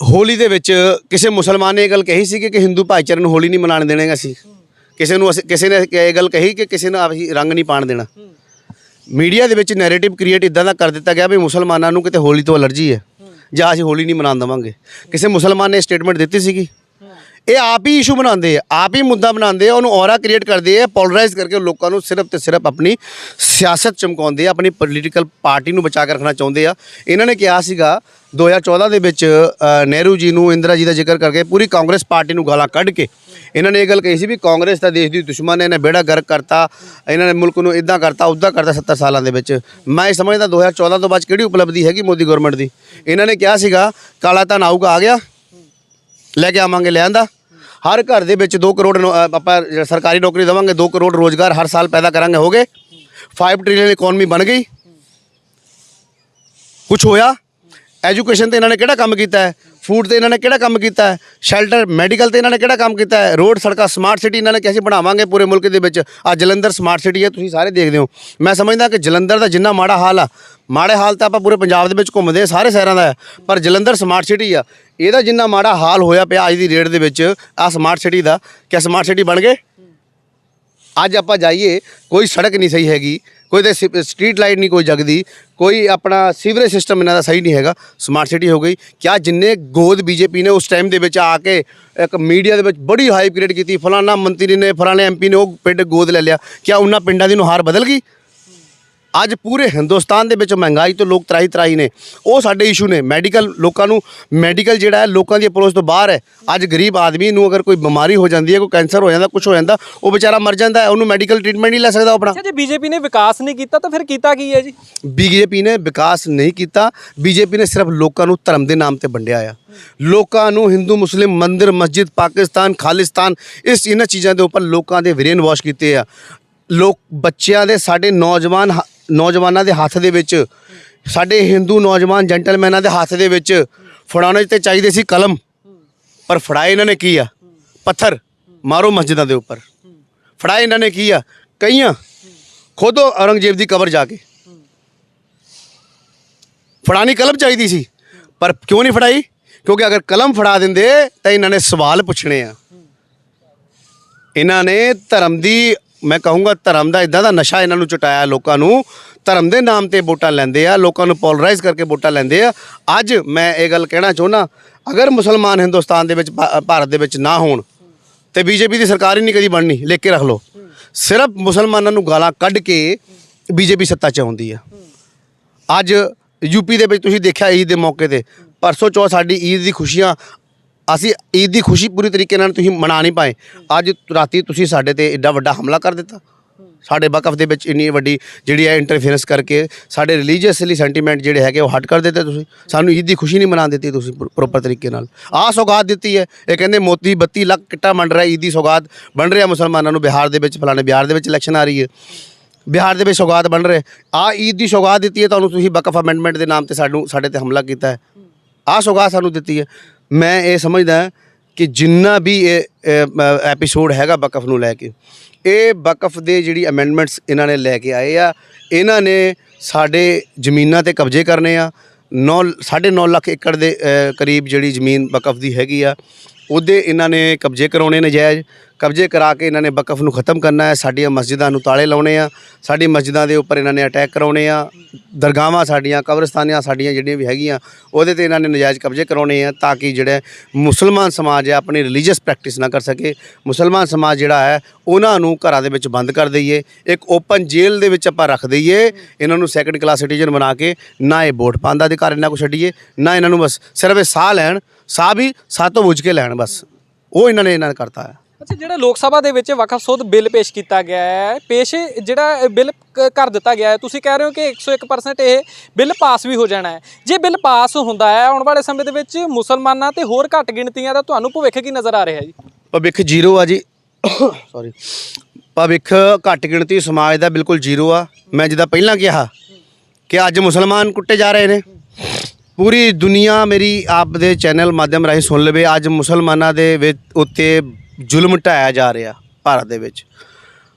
ਹੋਲੀ ਦੇ ਵਿੱਚ ਕਿਸੇ ਮੁਸਲਮਾਨ ਨੇ ਇਹ ਗੱਲ ਕਹੀ ਸੀ ਕਿ ਹਿੰਦੂ ਭਾਈਚਾਰੇ ਨੂੰ ਹੋਲੀ ਨਹੀਂ ਮਨਾਉਣ ਦੇਣਗੇ ਅਸੀਂ ਕਿਸੇ ਨੂੰ ਅਸੀਂ ਕਿਸੇ ਨੇ ਇਹ ਗੱਲ ਕਹੀ ਕਿ ਕਿਸੇ ਨੂੰ ਅਸੀਂ ਰੰਗ ਨਹੀਂ ਪਾਣ ਦੇਣਾ। ਮੀਡੀਆ ਦੇ ਵਿੱਚ ਨੈਰੇਟਿਵ ਕ੍ਰੀਏਟ ਇਦਾਂ ਦਾ ਕਰ ਦਿੱਤਾ ਗਿਆ ਵੀ ਮੁਸਲਮਾਨਾਂ ਨੂੰ ਕਿਤੇ ਹੋਲੀ ਤੋਂ ਅਲਰਜੀ ਹੈ, ਜਾਂ ਅਸੀਂ ਹੋਲੀ ਨਹੀਂ ਮਨਾਉਣ ਦੇਵਾਂਗੇ। ਕਿਸੇ ਮੁਸਲਮਾਨ ਨੇ ਸਟੇਟਮੈਂਟ ਦਿੱਤੀ ਸੀਗੀ। ਇਹ ਆਪ ਹੀ ਇਸ਼ੂ ਬਣਾਉਂਦੇ ਆ, ਆਪ ਹੀ ਮੁੱਦਾ ਬਣਾਉਂਦੇ ਆ, ਉਹਨੂੰ ਔਰਾ ਕ੍ਰੀਏਟ ਕਰਦੇ ਆ ਪੋਲਰਾਈਜ਼ ਕਰਕੇ ਲੋਕਾਂ ਨੂੰ ਸਿਰਫ ਤੇ ਸਿਰਫ ਆਪਣੀ ਸਿਆਸਤ ਚਮਕਾਉਂਦੇ ਆ, ਆਪਣੀ ਪੋਲੀਟੀਕਲ ਪਾਰਟੀ ਨੂੰ ਬਚਾ ਕੇ ਰੱਖਣਾ ਚਾਹੁੰਦੇ ਆ। ਇਹਨਾਂ ਨੇ ਕਿਹਾ ਸੀਗਾ 2014 ਦੇ ਵਿੱਚ ਨਹਿਰੂ ਜੀ ਨੂੰ, ਇੰਦਰਾ ਜੀ ਦਾ ਜ਼ਿਕਰ ਕਰਕੇ ਪੂਰੀ ਕਾਂਗਰਸ ਪਾਰਟੀ ਨੂੰ ਗਾਲਾਂ ਕੱਢ ਕੇ ਇਹਨਾਂ ਨੇ ਇਹ ਗੱਲ ਕਹੀ ਸੀ ਵੀ ਕਾਂਗਰਸ ਤਾਂ ਦੇਸ਼ ਦੀ ਦੁਸ਼ਮਣ ਹੈ, ਇਹਨੇ ਬੇੜਾ ਗਰਕ ਕਰਤਾ, ਇਹਨਾਂ ਨੇ ਮੁਲਕ ਨੂੰ ਇਦਾਂ ਕਰਤਾ, ਉਦਾਂ ਕਰਤਾ 70 ਸਾਲਾਂ ਦੇ ਵਿੱਚ। ਮੈਂ ਇਹ ਸਮਝਦਾ 2014 ਤੋਂ ਬਾਅਦ ਕਿਹੜੀ ਉਪਲਬਧੀ ਹੈਗੀ ਮੋਦੀ ਗਵਰਨਮੈਂਟ ਦੀ? ਇਹਨਾਂ ਨੇ ਕਿਹਾ ਸੀਗਾ, ਕਾਲਾ ਧਨ ਆਊਗਾ, ਆ ਗਿਆ। ਲੈ ਕੇ ਆਵਾਂਗੇ, ਲੈ ਆਂਦਾ। ਹਰ ਘਰ ਦੇ ਵਿੱਚ 2 ਕਰੋੜ ਨੌ- ਆਪਾਂ ਸਰਕਾਰੀ ਨੌਕਰੀ ਦੇਵਾਂਗੇ 2 ਕਰੋੜ ਰੋਜ਼ਗਾਰ ਹਰ ਸਾਲ ਪੈਦਾ ਕਰਾਂਗੇ, ਹੋ ਗਏ। 5 ਟ੍ਰਿਲੀਅਨ ਇਕਨੋਮੀ ਬਣ ਗਈ। ਕੁਝ ਹੋਇਆ? ਐਜੂਕੇਸ਼ਨ ਤੇ ਇਹਨਾਂ ਨੇ ਕਿਹੜਾ ਕੰਮ ਕੀਤਾ ਹੈ? ਫੂਡ ਤੇ ਇਹਨਾਂ ਨੇ ਕਿਹੜਾ ਕੰਮ ਕੀਤਾ ਹੈ? ਸ਼ੈਲਟਰ ਮੈਡੀਕਲ ਤੇ ਇਹਨਾਂ ਨੇ ਕਿਹੜਾ ਕੰਮ ਕੀਤਾ ਹੈ? ਰੋਡ ਸੜਕਾਂ ਸਮਾਰਟ ਸਿਟੀ ਇਹਨਾਂ ਨੇ ਕਿਹਾ ਸੀ ਬਣਾਵਾਂਗੇ ਪੂਰੇ ਮੁਲਕ ਦੇ ਵਿੱਚ? ਆ ਜਲੰਧਰ ਸਮਾਰਟ ਸਿਟੀ ਹੈ, ਤੁਸੀਂ ਸਾਰੇ ਦੇਖਦੇ ਹੋ। ਮੈਂ ਸਮਝਦਾ ਕਿ ਜਲੰਧਰ ਦਾ ਜਿੰਨਾ ਮਾੜਾ ਹਾਲ ਆ, ਮਾੜੇ ਹਾਲ ਤਾਂ ਆਪਾਂ ਪੂਰੇ ਪੰਜਾਬ ਦੇ ਵਿੱਚ ਘੁੰਮਦੇ ਸਾਰੇ ਸ਼ਹਿਰਾਂ ਦਾ ਹੈ, ਪਰ ਜਲੰਧਰ ਸਮਾਰਟ ਸਿਟੀ ਆ। ਇਹਦਾ ਜਿੰਨਾ ਮਾੜਾ ਹਾਲ ਹੋਇਆ ਪਿਆ ਅੱਜ ਦੀ ਰੇਟ ਦੇ ਵਿੱਚ ਆ ਸਮਾਰਟ ਸਿਟੀ ਦਾ ਕਿਆ ਸਮਾਰਟ ਸਿਟੀ ਬਣ ਗਏ? ਅੱਜ ਆਪਾਂ ਜਾਈਏ, ਕੋਈ ਸੜਕ ਨਹੀਂ ਸਹੀ ਹੈਗੀ, ਕੋਈ ਤੇ ਸਟਰੀਟ ਲਾਈਟ ਨਹੀਂ ਕੋਈ ਜਗਦੀ, ਕੋਈ ਆਪਣਾ ਸੀਵਰੇਜ ਸਿਸਟਮ ਇਹਨਾਂ ਦਾ ਸਹੀ ਨਹੀਂ ਹੈਗਾ ਸਮਾਰਟ ਸਿਟੀ ਹੋ ਗਈ। ਕਿਆ ਜਿੰਨੇ ਗੋਦ ਬੀਜੇਪੀ ਨੇ ਉਸ ਟਾਈਮ ਦੇ ਵਿੱਚ ਆ ਕੇ ਇੱਕ ਮੀਡੀਆ ਦੇ ਵਿੱਚ ਬੜੀ ਹਾਈਪ ਕ੍ਰੀਏਟ ਕੀਤੀ ਫਲਾਣਾ ਮੰਤਰੀ ਨੇ, ਫਲਾਣੇ ਐਮਪੀ ਨੇ ਉਹ ਪਿੰਡ ਗੋਦ ਲੈ ਲਿਆ, ਕਿਆ ਉਹਨਾਂ ਪਿੰਡਾਂ ਦੀ ਨੁਹਾਰ ਬਦਲ ਗਈ? ਅੱਜ ਪੂਰੇ ਹਿੰਦੁਸਤਾਨ ਦੇ ਵਿੱਚ ਮਹਿੰਗਾਈ ਤੋਂ ਲੋਕ ਤਰਾਈ ਤਰਾਈ ਨੇ। ਉਹ ਸਾਡੇ ਇਸ਼ੂ ਨੇ। ਮੈਡੀਕਲ ਲੋਕਾਂ ਨੂੰ ਮੈਡੀਕਲ ਜਿਹੜਾ ਹੈ ਲੋਕਾਂ ਦੀ ਅਪਰੋਚ ਤੋਂ ਬਾਹਰ ਹੈ। ਅੱਜ ਗਰੀਬ ਆਦਮੀ ਨੂੰ ਅਗਰ ਕੋਈ ਬਿਮਾਰੀ ਹੋ ਜਾਂਦੀ ਹੈ ਕੋਈ ਕੈਂਸਰ ਹੋ ਜਾਂਦਾ ਕੁਝ ਹੋ ਜਾਂਦਾ ਉਹ ਵਿਚਾਰਾ ਮਰ ਜਾਂਦਾ ਹੈ। ਉਹਨੂੰ ਮੈਡੀਕਲ ਟ੍ਰੀਟਮੈਂਟ ਨਹੀਂ ਲੈ ਸਕਦਾ ਆਪਣਾ। ਅੱਛਾ ਜੇ ਬੀਜੇਪੀ ਨੇ ਵਿਕਾਸ ਨਹੀਂ ਕੀਤਾ ਤਾਂ ਫਿਰ ਕੀਤਾ ਕੀ ਹੈ ਜੀ? ਬੀਜੇਪੀ ਨੇ ਵਿਕਾਸ ਨਹੀਂ ਕੀਤਾ। ਬੀਜੇਪੀ ਨੇ ਸਿਰਫ ਲੋਕਾਂ ਨੂੰ ਧਰਮ ਦੇ ਨਾਮ ਤੇ ਵੰਡਿਆ ਆ। ਲੋਕਾਂ ਨੂੰ ਹਿੰਦੂ ਮੁਸਲਿਮ ਮੰਦਿਰ ਮਸਜਿਦ ਪਾਕਿਸਤਾਨ ਖਾਲਿਸਤਾਨ ਇਸ ਇਹਨਾਂ ਚੀਜ਼ਾਂ ਦੇ ਉੱਪਰ ਲੋਕਾਂ ਦੇ ਬ੍ਰੇਨ ਵਾਸ਼ ਕੀਤੇ ਆ। ਲੋਕ ਬੱਚਿਆਂ ਦੇ ਸਾਡੇ ਨੌਜਵਾਨ ਨੌਜਵਾਨਾਂ ਦੇ ਹੱਥ ਦੇ ਵਿੱਚ, ਸਾਡੇ ਹਿੰਦੂ ਨੌਜਵਾਨ ਜੈਂਟਲਮੈਨਾਂ ਦੇ ਹੱਥ ਦੇ ਵਿੱਚ ਫੜਾਉਣੇ ਤੇ ਚਾਹੀਦੇ ਸੀ ਕਲਮ। ਪਰ ਫੜਾਏ ਇਹਨਾਂ ਨੇ ਕੀ ਆ? ਪੱਥਰ। ਮਾਰੋ ਮਸਜਿਦਾਂ ਦੇ ਉੱਪਰ। ਫੜਾਏ ਇਹਨਾਂ ਨੇ ਕੀ ਆ? ਕਈਆਂ। ਖੁਦ ਔਰੰਗਜ਼ੇਬ ਦੀ ਕਬਰ ਜਾ ਕੇ। ਫੜਾਣੀ ਕਲਮ ਚਾਹੀਦੀ ਸੀ। ਪਰ ਕਿਉਂ ਨਹੀਂ ਫੜਾਈ? ਕਿਉਂਕਿ ਅਗਰ ਕਲਮ ਫੜਾ ਦਿੰਦੇ ਤਾਂ ਇਹਨਾਂ ਨੇ ਸਵਾਲ ਪੁੱਛਣੇ ਆ। ਇਹਨਾਂ ਨੇ ਧਰਮ ਦੀ ਮੈਂ ਕਹੂੰਗਾ ਧਰਮ ਦਾ ਇਦਾਂ ਦਾ ਨਸ਼ਾ ਇਹਨਾਂ ਨੂੰ ਚਟਾਇਆ ਲੋਕਾਂ ਨੂੰ। ਧਰਮ ਦੇ ਨਾਮ ਤੇ ਵੋਟਾਂ ਲੈਂਦੇ ਆ, ਲੋਕਾਂ ਨੂੰ ਪੋਲਰਾਈਜ਼ ਕਰਕੇ ਵੋਟਾਂ ਲੈਂਦੇ ਆ। ਅੱਜ ਮੈਂ ਇਹ ਗੱਲ ਕਹਿਣਾ ਚਾਹੁੰਦਾ, ਅਗਰ ਮੁਸਲਮਾਨ ਹਿੰਦੁਸਤਾਨ ਦੇ ਵਿੱਚ ਭਾ- ਭਾਰਤ ਦੇ ਵਿੱਚ ਨਾ ਹੋਣ, ਤੇ ਬੀਜੇਪੀ ਦੀ ਸਰਕਾਰ ਹੀ ਨਹੀਂ ਕਦੀ ਬਣਨੀ, ਲਿਖ ਕੇ ਰੱਖ ਲਓ। ਸਿਰਫ ਮੁਸਲਮਾਨਾਂ ਨੂੰ ਗਾਲਾਂ ਕੱਢ ਕੇ ਬੀਜੇਪੀ ਸੱਤਾ 'ਚ ਆਉਂਦੀ ਆ। ਅੱਜ ਯੂਪੀ ਦੇ ਵਿੱਚ ਤੁਸੀਂ ਦੇਖਿਆ ਈਦ ਦੇ ਮੌਕੇ ਤੇ, ਪਰਸੋਂ ਚੌਥ ਸਾਡੀ ਈਦ ਦੀ ਖੁਸ਼ੀਆਂ ਅਸੀਂ ਈਦ ਦੀ ਖੁਸ਼ੀ ਪੂਰੀ ਤਰੀਕੇ ਨਾਲ ਤੁਸੀਂ ਮਨਾ ਨਹੀਂ ਪਾਏ। ਅੱਜ ਰਾਤੀ ਤੁਸੀਂ ਸਾਡੇ ਤੇ ਐਡਾ ਵੱਡਾ ਹਮਲਾ ਕਰ ਦਿੱਤਾ। ਸਾਡੇ ਵਕਫ ਦੇ ਵਿੱਚ ਇੰਨੀ ਵੱਡੀ ਜਿਹੜੀ ਹੈ ਇੰਟਰਫੇਰੈਂਸ ਕਰਕੇ ਸਾਡੇ ਰਿਲੀਜੀਅਸਲੀ ਸੈਂਟੀਮੈਂਟ ਜਿਹੜੇ ਹੈਗੇ ਉਹ ਹਟ ਕਰ ਦਿੱਤੇ ਤੁਸੀਂ। ਸਾਨੂੰ ਈਦ ਦੀ ਖੁਸ਼ੀ ਨਹੀਂ ਮਨਾਉਣ ਦਿੱਤੀ ਤੁਸੀਂ ਪ੍ਰੋਪਰ ਤਰੀਕੇ ਨਾਲ। ਆਹ ਸੌਗਾਤ ਦਿੱਤੀ ਹੈ। ਇਹ ਕਹਿੰਦੇ ਮੋਤੀ 32 ਲੱਖ ਕਿੱਟਾ ਮੰਡ ਰਿਹਾ ਈਦ ਦੀ ਸੌਗਾਤ ਬਣ ਰਿਹਾ ਮੁਸਲਮਾਨਾਂ ਨੂੰ ਬਿਹਾਰ ਦੇ ਵਿੱਚ, ਫਲਾਣੇ ਬਿਹਾਰ ਦੇ ਵਿੱਚ ਇਲੈਕਸ਼ਨ ਆ ਰਹੀ ਹੈ। ਬਿਹਾਰ ਦੇ ਵਿੱਚ ਸੌਗਾਤ ਬਣ ਰਹੇ। ਆ ਈਦ ਦੀ ਸੌਗਾਤ ਦਿੱਤੀ ਹੈ। ਤੁਹਾਨੂੰ ਤੁਸੀਂ ਵਕਫ ਅਮੈਂਡਮੈਂਟ ਦੇ ਨਾਮ ਤੇ ਸਾਨੂੰ, ਸਾਡੇ ਤੇ ਹਮਲਾ ਕੀਤਾ ਹੈ। ਆ ਸੌਗਾਤ ਸਾਨੂੰ ਦਿੱਤੀ ਹੈ। ਮੈਂ ਇਹ ਸਮਝਦਾ ਕਿ ਜਿੰਨਾ ਵੀ ਇਹ ਐਪੀਸੋਡ ਹੈਗਾ ਵਕਫ ਨੂੰ ਲੈ ਕੇ, ਇਹ ਵਕਫ ਦੇ ਜਿਹੜੀ ਅਮੈਂਡਮੈਂਟਸ ਇਹਨਾਂ ਨੇ ਲੈ ਕੇ ਆਏ ਆ, ਇਹਨਾਂ ਨੇ ਸਾਡੇ ਜ਼ਮੀਨਾਂ ਤੇ ਕਬਜ਼ੇ ਕਰਨੇ ਆ 9 9.5 ਲੱਖ ਏਕੜ ਦੇ ਕਰੀਬ ਜਿਹੜੀ ਜ਼ਮੀਨ ਵਕਫ ਦੀ ਹੈਗੀ ਆ, ਉਹਦੇ ਇਹਨਾਂ ਨੇ ਕਬਜ਼ੇ ਕਰਾਉਣੇ ਨਜਾਇਜ਼ ਕਬਜ਼ੇ ਕਰਾ ਕੇ ਇਹਨਾਂ ਨੇ ਵਕਫ ਨੂੰ ਖਤਮ ਕਰਨਾ ਹੈ। ਸਾਡੀਆਂ ਮਸਜਿਦਾਂ ਨੂੰ ਤਾਲੇ ਲਾਉਣੇ ਆ। ਸਾਡੀ ਮਸਜਿਦਾਂ ਦੇ ਉੱਪਰ ਇਹਨਾਂ ਨੇ ਅਟੈਕ ਕਰਾਉਣੇ ਆ। ਦਰਗਾਹਾਂ ਸਾਡੀਆਂ, ਕਬਰਸਤਾਨੀਆਂ ਸਾਡੀਆਂ ਜਿਹੜੀਆਂ ਵੀ ਹੈਗੀਆਂ, ਉਹਦੇ ਤੇ ਇਹਨਾਂ ਨੇ ਨਜਾਇਜ਼ ਕਬਜ਼ੇ ਕਰਾਉਣੇ ਆ ਤਾਂ ਕਿ ਜਿਹੜਾ ਮੁਸਲਮਾਨ ਸਮਾਜ ਹੈ ਆਪਣੀ ਰਿਲੀਜੀਅਸ ਪ੍ਰੈਕਟਿਸ ਨਾ ਕਰ ਸਕੇ। ਮੁਸਲਮਾਨ ਸਮਾਜ ਜਿਹੜਾ ਹੈ, ਉਹਨਾਂ ਨੂੰ ਘਰਾਂ ਦੇ ਵਿੱਚ ਬੰਦ ਕਰ ਦਈਏ। ਇੱਕ ਓਪਨ ਜੇਲ੍ਹ ਦੇ ਵਿੱਚ ਆਪਾਂ ਰੱਖ ਦਈਏ। ਇਹਨਾਂ ਨੂੰ ਸੈਕੰਡ ਕਲਾਸ ਸਿਟੀਜ਼ਨ ਬਣਾ ਕੇ ਨਾ ਇਹ ਵੋਟ ਪਾਉਣ ਦਾ ਅਧਿਕਾਰ ਇਹਨਾਂ ਕੋਲ ਛੱਡੀਏ, ਨਾ ਇਹਨਾਂ ਨੂੰ ਬਸ ਸਿਰਫ ਇਹ ਸਾਹ ਲੈਣ, ਸਾਹ ਵੀ ਸਾਹ ਤੋਂ ਬੁੱਝ ਕੇ ਲੈਣ ਬਸ। ਉਹ ਇਹਨਾਂ ਨੇ ਇਹਨਾਂ ਨੇ ਕਰਤਾ ਹੈ। ਅੱਛਾ, ਜਿਹੜਾ ਲੋਕ ਸਭਾ ਦੇ ਵਿੱਚ ਵਕਫ ਸੋਧ ਬਿੱਲ ਪੇਸ਼ ਕੀਤਾ ਗਿਆ ਹੈ, ਪੇਸ਼ ਜਿਹੜਾ ਬਿੱਲ ਕਰ ਦਿੱਤਾ ਗਿਆ ਹੈ, ਤੁਸੀਂ ਕਹਿ ਰਹੇ ਹੋ ਕਿ 101% ਇਹ ਬਿੱਲ ਪਾਸ ਵੀ ਹੋ ਜਾਣਾ ਹੈ। ਜੇ ਬਿੱਲ ਪਾਸ ਹੁੰਦਾ ਹੈ, ਆਉਣ ਵਾਲੇ ਸਮੇਂ ਦੇ ਵਿੱਚ ਮੁਸਲਮਾਨਾਂ ਤੇ ਹੋਰ ਘੱਟ ਗਿਣਤੀਆਂ ਦਾ ਤੁਹਾਨੂੰ ਭਵਿੱਖ ਕੀ ਨਜ਼ਰ ਆ ਰਿਹਾ ਜੀ? ਭਵਿੱਖ ਜ਼ੀਰੋ ਆ ਜੀ। ਸੌਰੀ ਭਵਿੱਖ ਘੱਟ ਗਿਣਤੀ ਸਮਾਜ ਦਾ ਬਿਲਕੁਲ ਜ਼ੀਰੋ ਆ। ਮੈਂ ਜਿੱਦਾਂ ਪਹਿਲਾਂ ਕਿਹਾ ਕਿ ਅੱਜ ਮੁਸਲਮਾਨ ਕੁੱਟੇ ਜਾ ਰਹੇ ਨੇ। ਪੂਰੀ ਦੁਨੀਆ ਮੇਰੀ ਆਪ ਦੇ ਚੈਨਲ ਮਾਧਿਅਮ ਰਾਹੀਂ ਸੁਣ ਲਵੇ। ਅੱਜ ਮੁਸਲਮਾਨਾਂ ਦੇ ਵਿੱਚ ਉੱਤੇ ਜ਼ੁਲਮ ਢਾਇਆ ਜਾ ਰਿਹਾ ਭਾਰਤ ਦੇ ਵਿੱਚ।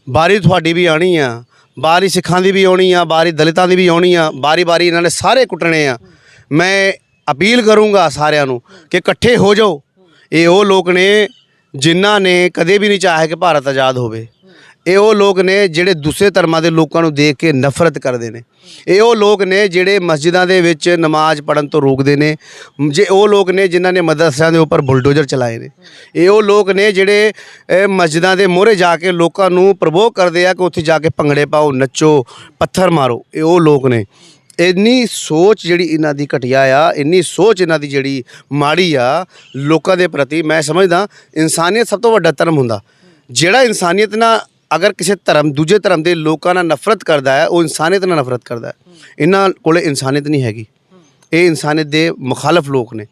ਬਾਰੀ ਤੁਹਾਡੀ ਵੀ ਆਣੀ ਆ ਬਾਰੀ ਸਿੱਖਾਂ ਦੀ ਵੀ ਆਉਣੀ ਆ ਬਾਰੀ ਦਲਿਤਾਂ ਦੀ ਵੀ ਆਉਣੀ ਆ ਬਾਰੀ ਬਾਰੀ ਇਹਨਾਂ ਨੇ ਸਾਰੇ ਕੁੱਟਣੇ ਆ। ਮੈਂ ਅਪੀਲ ਕਰੂੰਗਾ ਸਾਰਿਆਂ ਨੂੰ ਕਿ ਇਕੱਠੇ ਹੋ ਜਾਓ। ਇਹ ਉਹ ਲੋਕ ਨੇ ਜਿਨ੍ਹਾਂ ਨੇ ਕਦੇ ਵੀ ਨਹੀਂ ਚਾਹਿਆ ਕਿ ਭਾਰਤ ਆਜ਼ਾਦ ਹੋਵੇ। ਇਹ ਉਹ ਲੋਕ ਨੇ ਜਿਹੜੇ ਦੂਸਰੇ ਧਰਮਾਂ ਦੇ ਲੋਕਾਂ ਨੂੰ ਦੇਖ ਕੇ ਨਫ਼ਰਤ ਕਰਦੇ ਨੇ। ਇਹ ਉਹ ਲੋਕ ਨੇ ਜਿਹੜੇ ਮਸਜਿਦਾਂ ਦੇ ਵਿੱਚ ਨਮਾਜ਼ ਪੜਨ ਤੋਂ ਰੋਕਦੇ ਨੇ। ਜੇ ਉਹ ਲੋਕ ਨੇ ਜਿਨ੍ਹਾਂ ਨੇ ਮਦਰਸਿਆਂ ਦੇ ਉੱਪਰ ਬੁਲਡੋਜ਼ਰ ਚਲਾਏ ਨੇ। ਇਹ ਉਹ ਲੋਕ ਨੇ ਜਿਹੜੇ ਮਸਜਿਦਾਂ ਦੇ ਮੋਹਰੇ ਜਾ ਕੇ ਲੋਕਾਂ ਨੂੰ ਪ੍ਰਵੋਕ ਕਰਦੇ ਆ ਕਿ ਉੱਥੇ ਜਾ ਕੇ ਭੰਗੜੇ ਪਾਓ, ਨੱਚੋ, ਪੱਥਰ ਮਾਰੋ। ਇਹ ਉਹ ਲੋਕ ਨੇ। ਇੰਨੀ ਸੋਚ ਜਿਹੜੀ ਇਹਨਾਂ ਦੀ ਘਟਿਆ ਆ, ਇੰਨੀ ਸੋਚ ਇਹਨਾਂ ਦੀ ਜਿਹੜੀ ਮਾੜੀ ਆ, ਲੋਕਾਂ ਦੇ ਪ੍ਰਤੀ ਮੈਂ ਸਮਝਦਾ ਇਨਸਾਨੀਅਤ ਸਭ ਤੋਂ ਵੱਡਾ ਧਰਮ ਹੁੰਦਾ। ਜਿਹੜਾ ਇਨਸਾਨੀਅਤ ਨਾਲ ਅਗਰ ਕਿਸੇ ਧਰਮ, ਦੂਜੇ ਧਰਮ ਦੇ ਲੋਕਾਂ ਨਾਲ ਨਫ਼ਰਤ ਕਰਦਾ ਹੈ, ਉਹ ਇਨਸਾਨੀਅਤ ਨਾਲ ਨਫ਼ਰਤ ਕਰਦਾ ਹੈ। ਇਹਨਾਂ ਕੋਲੇ ਇਨਸਾਨੀਅਤ ਨਹੀਂ ਹੈਗੀ। ਇਹ ਇਨਸਾਨੀਅਤ ਦੇ ਮੁਖਾਲਫ ਲੋਕ ਨੇ।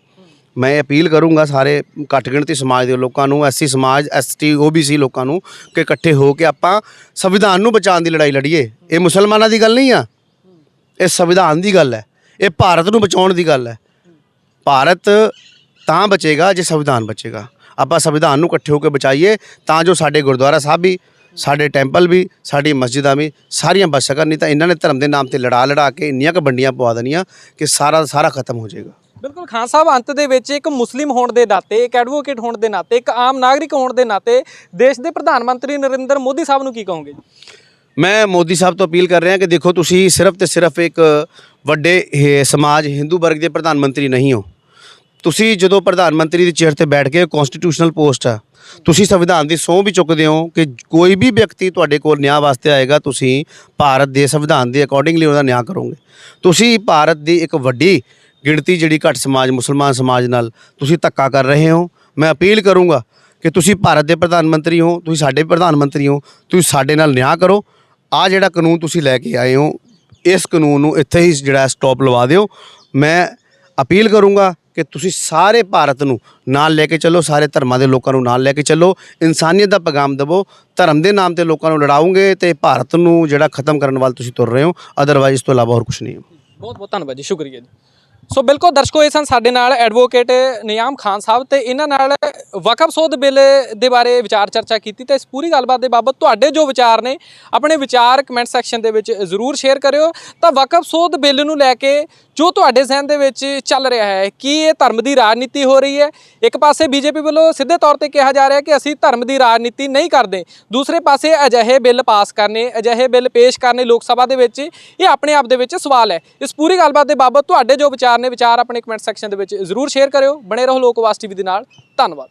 ਮੈਂ ਅਪੀਲ ਕਰੂੰਗਾ ਸਾਰੇ ਘੱਟ ਗਿਣਤੀ ਸਮਾਜ ਦੇ ਲੋਕਾਂ ਨੂੰ, ਐਸਸੀ ਸਮਾਜ, ਐਸਟੀ, ਓਬੀਸੀ ਲੋਕਾਂ ਨੂੰ, ਕਿ ਇਕੱਠੇ ਹੋ ਕੇ ਆਪਾਂ ਸੰਵਿਧਾਨ ਨੂੰ ਬਚਾਉਣ ਦੀ ਲੜਾਈ ਲੜੀਏ। ਇਹ ਮੁਸਲਮਾਨਾਂ ਦੀ ਗੱਲ ਨਹੀਂ ਆ। ਇਹ ਸੰਵਿਧਾਨ ਦੀ ਗੱਲ ਹੈ। ਇਹ ਭਾਰਤ ਨੂੰ ਬਚਾਉਣ ਦੀ ਗੱਲ ਹੈ। ਭਾਰਤ ਤਾਂ ਬਚੇਗਾ ਜੇ ਸੰਵਿਧਾਨ ਬਚੇਗਾ। ਆਪਾਂ ਸੰਵਿਧਾਨ ਨੂੰ ਇਕੱਠੇ ਹੋ ਕੇ ਬਚਾਈਏ, ਤਾਂ ਜੋ ਸਾਡੇ ਗੁਰਦੁਆਰਾ ਸਾਹਿਬ ਵੀ ਸਾਡੇ ਟੈਂਪਲ ਵੀ ਸਾਡੀ ਮਸਜਿਦਾਂ ਵੀ ਸਾਰੀਆਂ ਬਚ ਸਕਣ ਨਹੀਂ ਤਾਂ ਇਹਨਾਂ ਨੇ ਧਰਮ ਦੇ ਨਾਮ ਤੇ ਲੜਾ ਲੜਾ ਕੇ ਇੰਨੀਆਂ ਕੁ ਵੰਡੀਆਂ ਪਵਾ ਦੇਣੀਆਂ ਕਿ ਸਾਰਾ ਸਾਰਾ ਖਤਮ ਹੋ ਜਾਏਗਾ। ਬਿਲਕੁਲ ਖਾਨ ਸਾਹਿਬ ਅੰਤ ਦੇ ਵਿੱਚ ਇੱਕ ਮੁਸਲਿਮ ਹੋਣ ਦੇ ਨਾਤੇ ਇੱਕ ਐਡਵੋਕੇਟ ਹੋਣ ਦੇ ਨਾਤੇ ਇੱਕ ਆਮ ਨਾਗਰਿਕ ਹੋਣ ਦੇ ਨਾਤੇ ਦੇਸ਼ ਦੇ ਪ੍ਰਧਾਨ ਮੰਤਰੀ ਨਰਿੰਦਰ ਮੋਦੀ ਸਾਹਿਬ ਨੂੰ ਕੀ ਕਹੋਗੇ ਮੈਂ ਮੋਦੀ ਸਾਹਿਬ ਤੋਂ ਅਪੀਲ ਕਰ ਰਿਹਾ ਕਿ ਦੇਖੋ ਤੁਸੀਂ ਸਿਰਫ ਤੇ ਸਿਰਫ ਇੱਕ ਵੱਡੇ ਸਮਾਜ ਹਿੰਦੂ ਵਰਗ ਦੇ ਪ੍ਰਧਾਨ ਮੰਤਰੀ ਨਹੀਂ ਹੋ। ਤੁਸੀਂ ਜਦੋਂ ਪ੍ਰਧਾਨ ਮੰਤਰੀ ਦੀ ਚੇਅਰ ਤੇ ਬੈਠ ਕੇ ਕਨਸਟੀਟਿਊਸ਼ਨਲ ਪੋਸਟ ਆ, ਤੁਸੀਂ ਸੰਵਿਧਾਨ ਦੀ ਸਹੁੰ ਵੀ ਚੁੱਕਦੇ ਹੋ ਕਿ ਕੋਈ ਵੀ ਵਿਅਕਤੀ ਤੁਹਾਡੇ ਕੋਲ ਨਿਆਂ ਵਾਸਤੇ ਆਏਗਾ, ਤੁਸੀਂ ਭਾਰਤ ਦੇ ਸੰਵਿਧਾਨ ਦੇ ਅਕੋਰਡਿੰਗਲੀ ਉਹਦਾ ਨਿਆਂ ਕਰੋਗੇ। ਤੁਸੀਂ ਭਾਰਤ ਦੀ ਇੱਕ ਵੱਡੀ ਗਿਣਤੀ ਜਿਹੜੀ ਘੱਟ ਸਮਾਜ, ਮੁਸਲਮਾਨ ਸਮਾਜ ਨਾਲ ਤੁਸੀਂ ਧੱਕਾ ਕਰ ਰਹੇ ਹੋ। ਮੈਂ ਅਪੀਲ ਕਰੂੰਗਾ ਕਿ ਤੁਸੀਂ ਭਾਰਤ ਦੇ ਪ੍ਰਧਾਨ ਮੰਤਰੀ ਹੋ, ਤੁਸੀਂ ਸਾਡੇ ਪ੍ਰਧਾਨ ਮੰਤਰੀ ਹੋ, ਤੁਸੀਂ ਸਾਡੇ ਨਾਲ ਨਿਆਂ ਕਰੋ। ਆ ਜਿਹੜਾ ਕਾਨੂੰਨ ਤੁਸੀਂ ਲੈ ਕੇ ਆਏ ਹੋ, ਇਸ ਕਾਨੂੰਨ ਨੂੰ ਇੱਥੇ ਹੀ ਜਿਹੜਾ ਸਟਾਪ ਲਵਾ ਦਿਓ। ਮੈਂ ਅਪੀਲ ਕਰੂੰਗਾ ਕਿ ਤੁਸੀਂ ਸਾਰੇ ਭਾਰਤ ਨੂੰ ਨਾਲ ਲੈ ਕੇ ਚੱਲੋ, ਸਾਰੇ ਧਰਮਾਂ ਦੇ ਲੋਕਾਂ ਨੂੰ ਨਾਲ ਲੈ ਕੇ ਚੱਲੋ, ਇਨਸਾਨੀਅਤ ਦਾ ਪੈਗਾਮ ਦਿਵੋ, ਧਰਮ ਦੇ ਨਾਮ ਤੇ ਲੋਕਾਂ ਨੂੰ ਲੜਾਉਂਗੇ ਤੇ ਭਾਰਤ ਨੂੰ ਜਿਹੜਾ ਖਤਮ ਕਰਨ ਵੱਲ ਤੁਸੀਂ ਤੁਰ ਰਹੇ ਹੋ ਅਦਰਵਾਈਜ਼ ਇਸ ਤੋਂ ਇਲਾਵਾ ਹੋਰ ਕੁਝ ਨਹੀਂ ਹੈ। ਬਹੁਤ ਬਹੁਤ ਧੰਨਵਾਦ ਜੀ, ਸ਼ੁਕਰੀਆ ਜੀ। ਸੋ ਬਿਲਕੁਲ ਦਰਸ਼ਕੋ, ਇਹ ਸਨ ਸਾਡੇ ਨਾਲ ਐਡਵੋਕੇਟ ਨਿਯਾਮ ਖਾਨ ਸਾਹਿਬ ਤੇ ਇਹਨਾਂ ਨਾਲ ਵਕਫ ਸੋਧ ਬਿੱਲ ਦੇ ਬਾਰੇ ਵਿਚਾਰ ਚਰਚਾ ਕੀਤੀ ਤੇ ਇਸ ਪੂਰੀ ਗੱਲਬਾਤ ਦੇ ਬਾਬਤ ਤੁਹਾਡੇ ਜੋ ਵਿਚਾਰ ਨੇ, ਆਪਣੇ ਵਿਚਾਰ ਕਮੈਂਟ ਸੈਕਸ਼ਨ ਦੇ ਵਿੱਚ ਜ਼ਰੂਰ ਸ਼ੇਅਰ ਕਰਿਓ। ਤਾਂ ਵਕਫ ਸੋਧ ਬਿੱਲ ਨੂੰ ਲੈ ਕੇ ਜੋ ਤੁਹਾਡੇ ਜ਼ਿਹਨ ਦੇ ਵਿੱਚ ਚੱਲ ਰਿਹਾ ਹੈ, ਕੀ ਇਹ ਧਰਮ ਦੀ ਰਾਜਨੀਤੀ ਹੋ ਰਹੀ ਹੈ? ਇੱਕ ਪਾਸੇ ਬੀਜੇਪੀ ਵੱਲੋਂ ਸਿੱਧੇ ਤੌਰ ਤੇ ਕਿਹਾ ਜਾ ਰਿਹਾ ਕਿ ਅਸੀਂ ਧਰਮ ਦੀ ਰਾਜਨੀਤੀ ਨਹੀਂ ਕਰਦੇ, ਦੂਸਰੇ ਪਾਸੇ ਅਜਿਹੇ ਬਿੱਲ ਪਾਸ ਕਰਨੇ, ਅਜਿਹੇ ਬਿੱਲ ਪੇਸ਼ ਕਰਨੇ ਲੋਕ ਸਭਾ ਦੇ ਵਿੱਚ, ਇਹ ਆਪਣੇ ਆਪ ਦੇ ਵਿੱਚ ਸਵਾਲ ਹੈ। ਇਸ ਪੂਰੀ ਗੱਲਬਾਤ ਦੇ ਬਾਬਤ ਤੁਹਾਡੇ ਜੋ ਵਿਚਾਰ ਨੇ ਵਿਚਾਰ ਆਪਣੇ ਕਮੈਂਟ ਸੈਕਸ਼ਨ ਦੇ ਵਿੱਚ ਜ਼ਰੂਰ ਸ਼ੇਅਰ ਕਰਿਓ। ਬਣੇ ਰਹੋ ਲੋਕਵਾਸ ਟੀਵੀ ਦੇ ਨਾਲ। ਧੰਨਵਾਦ।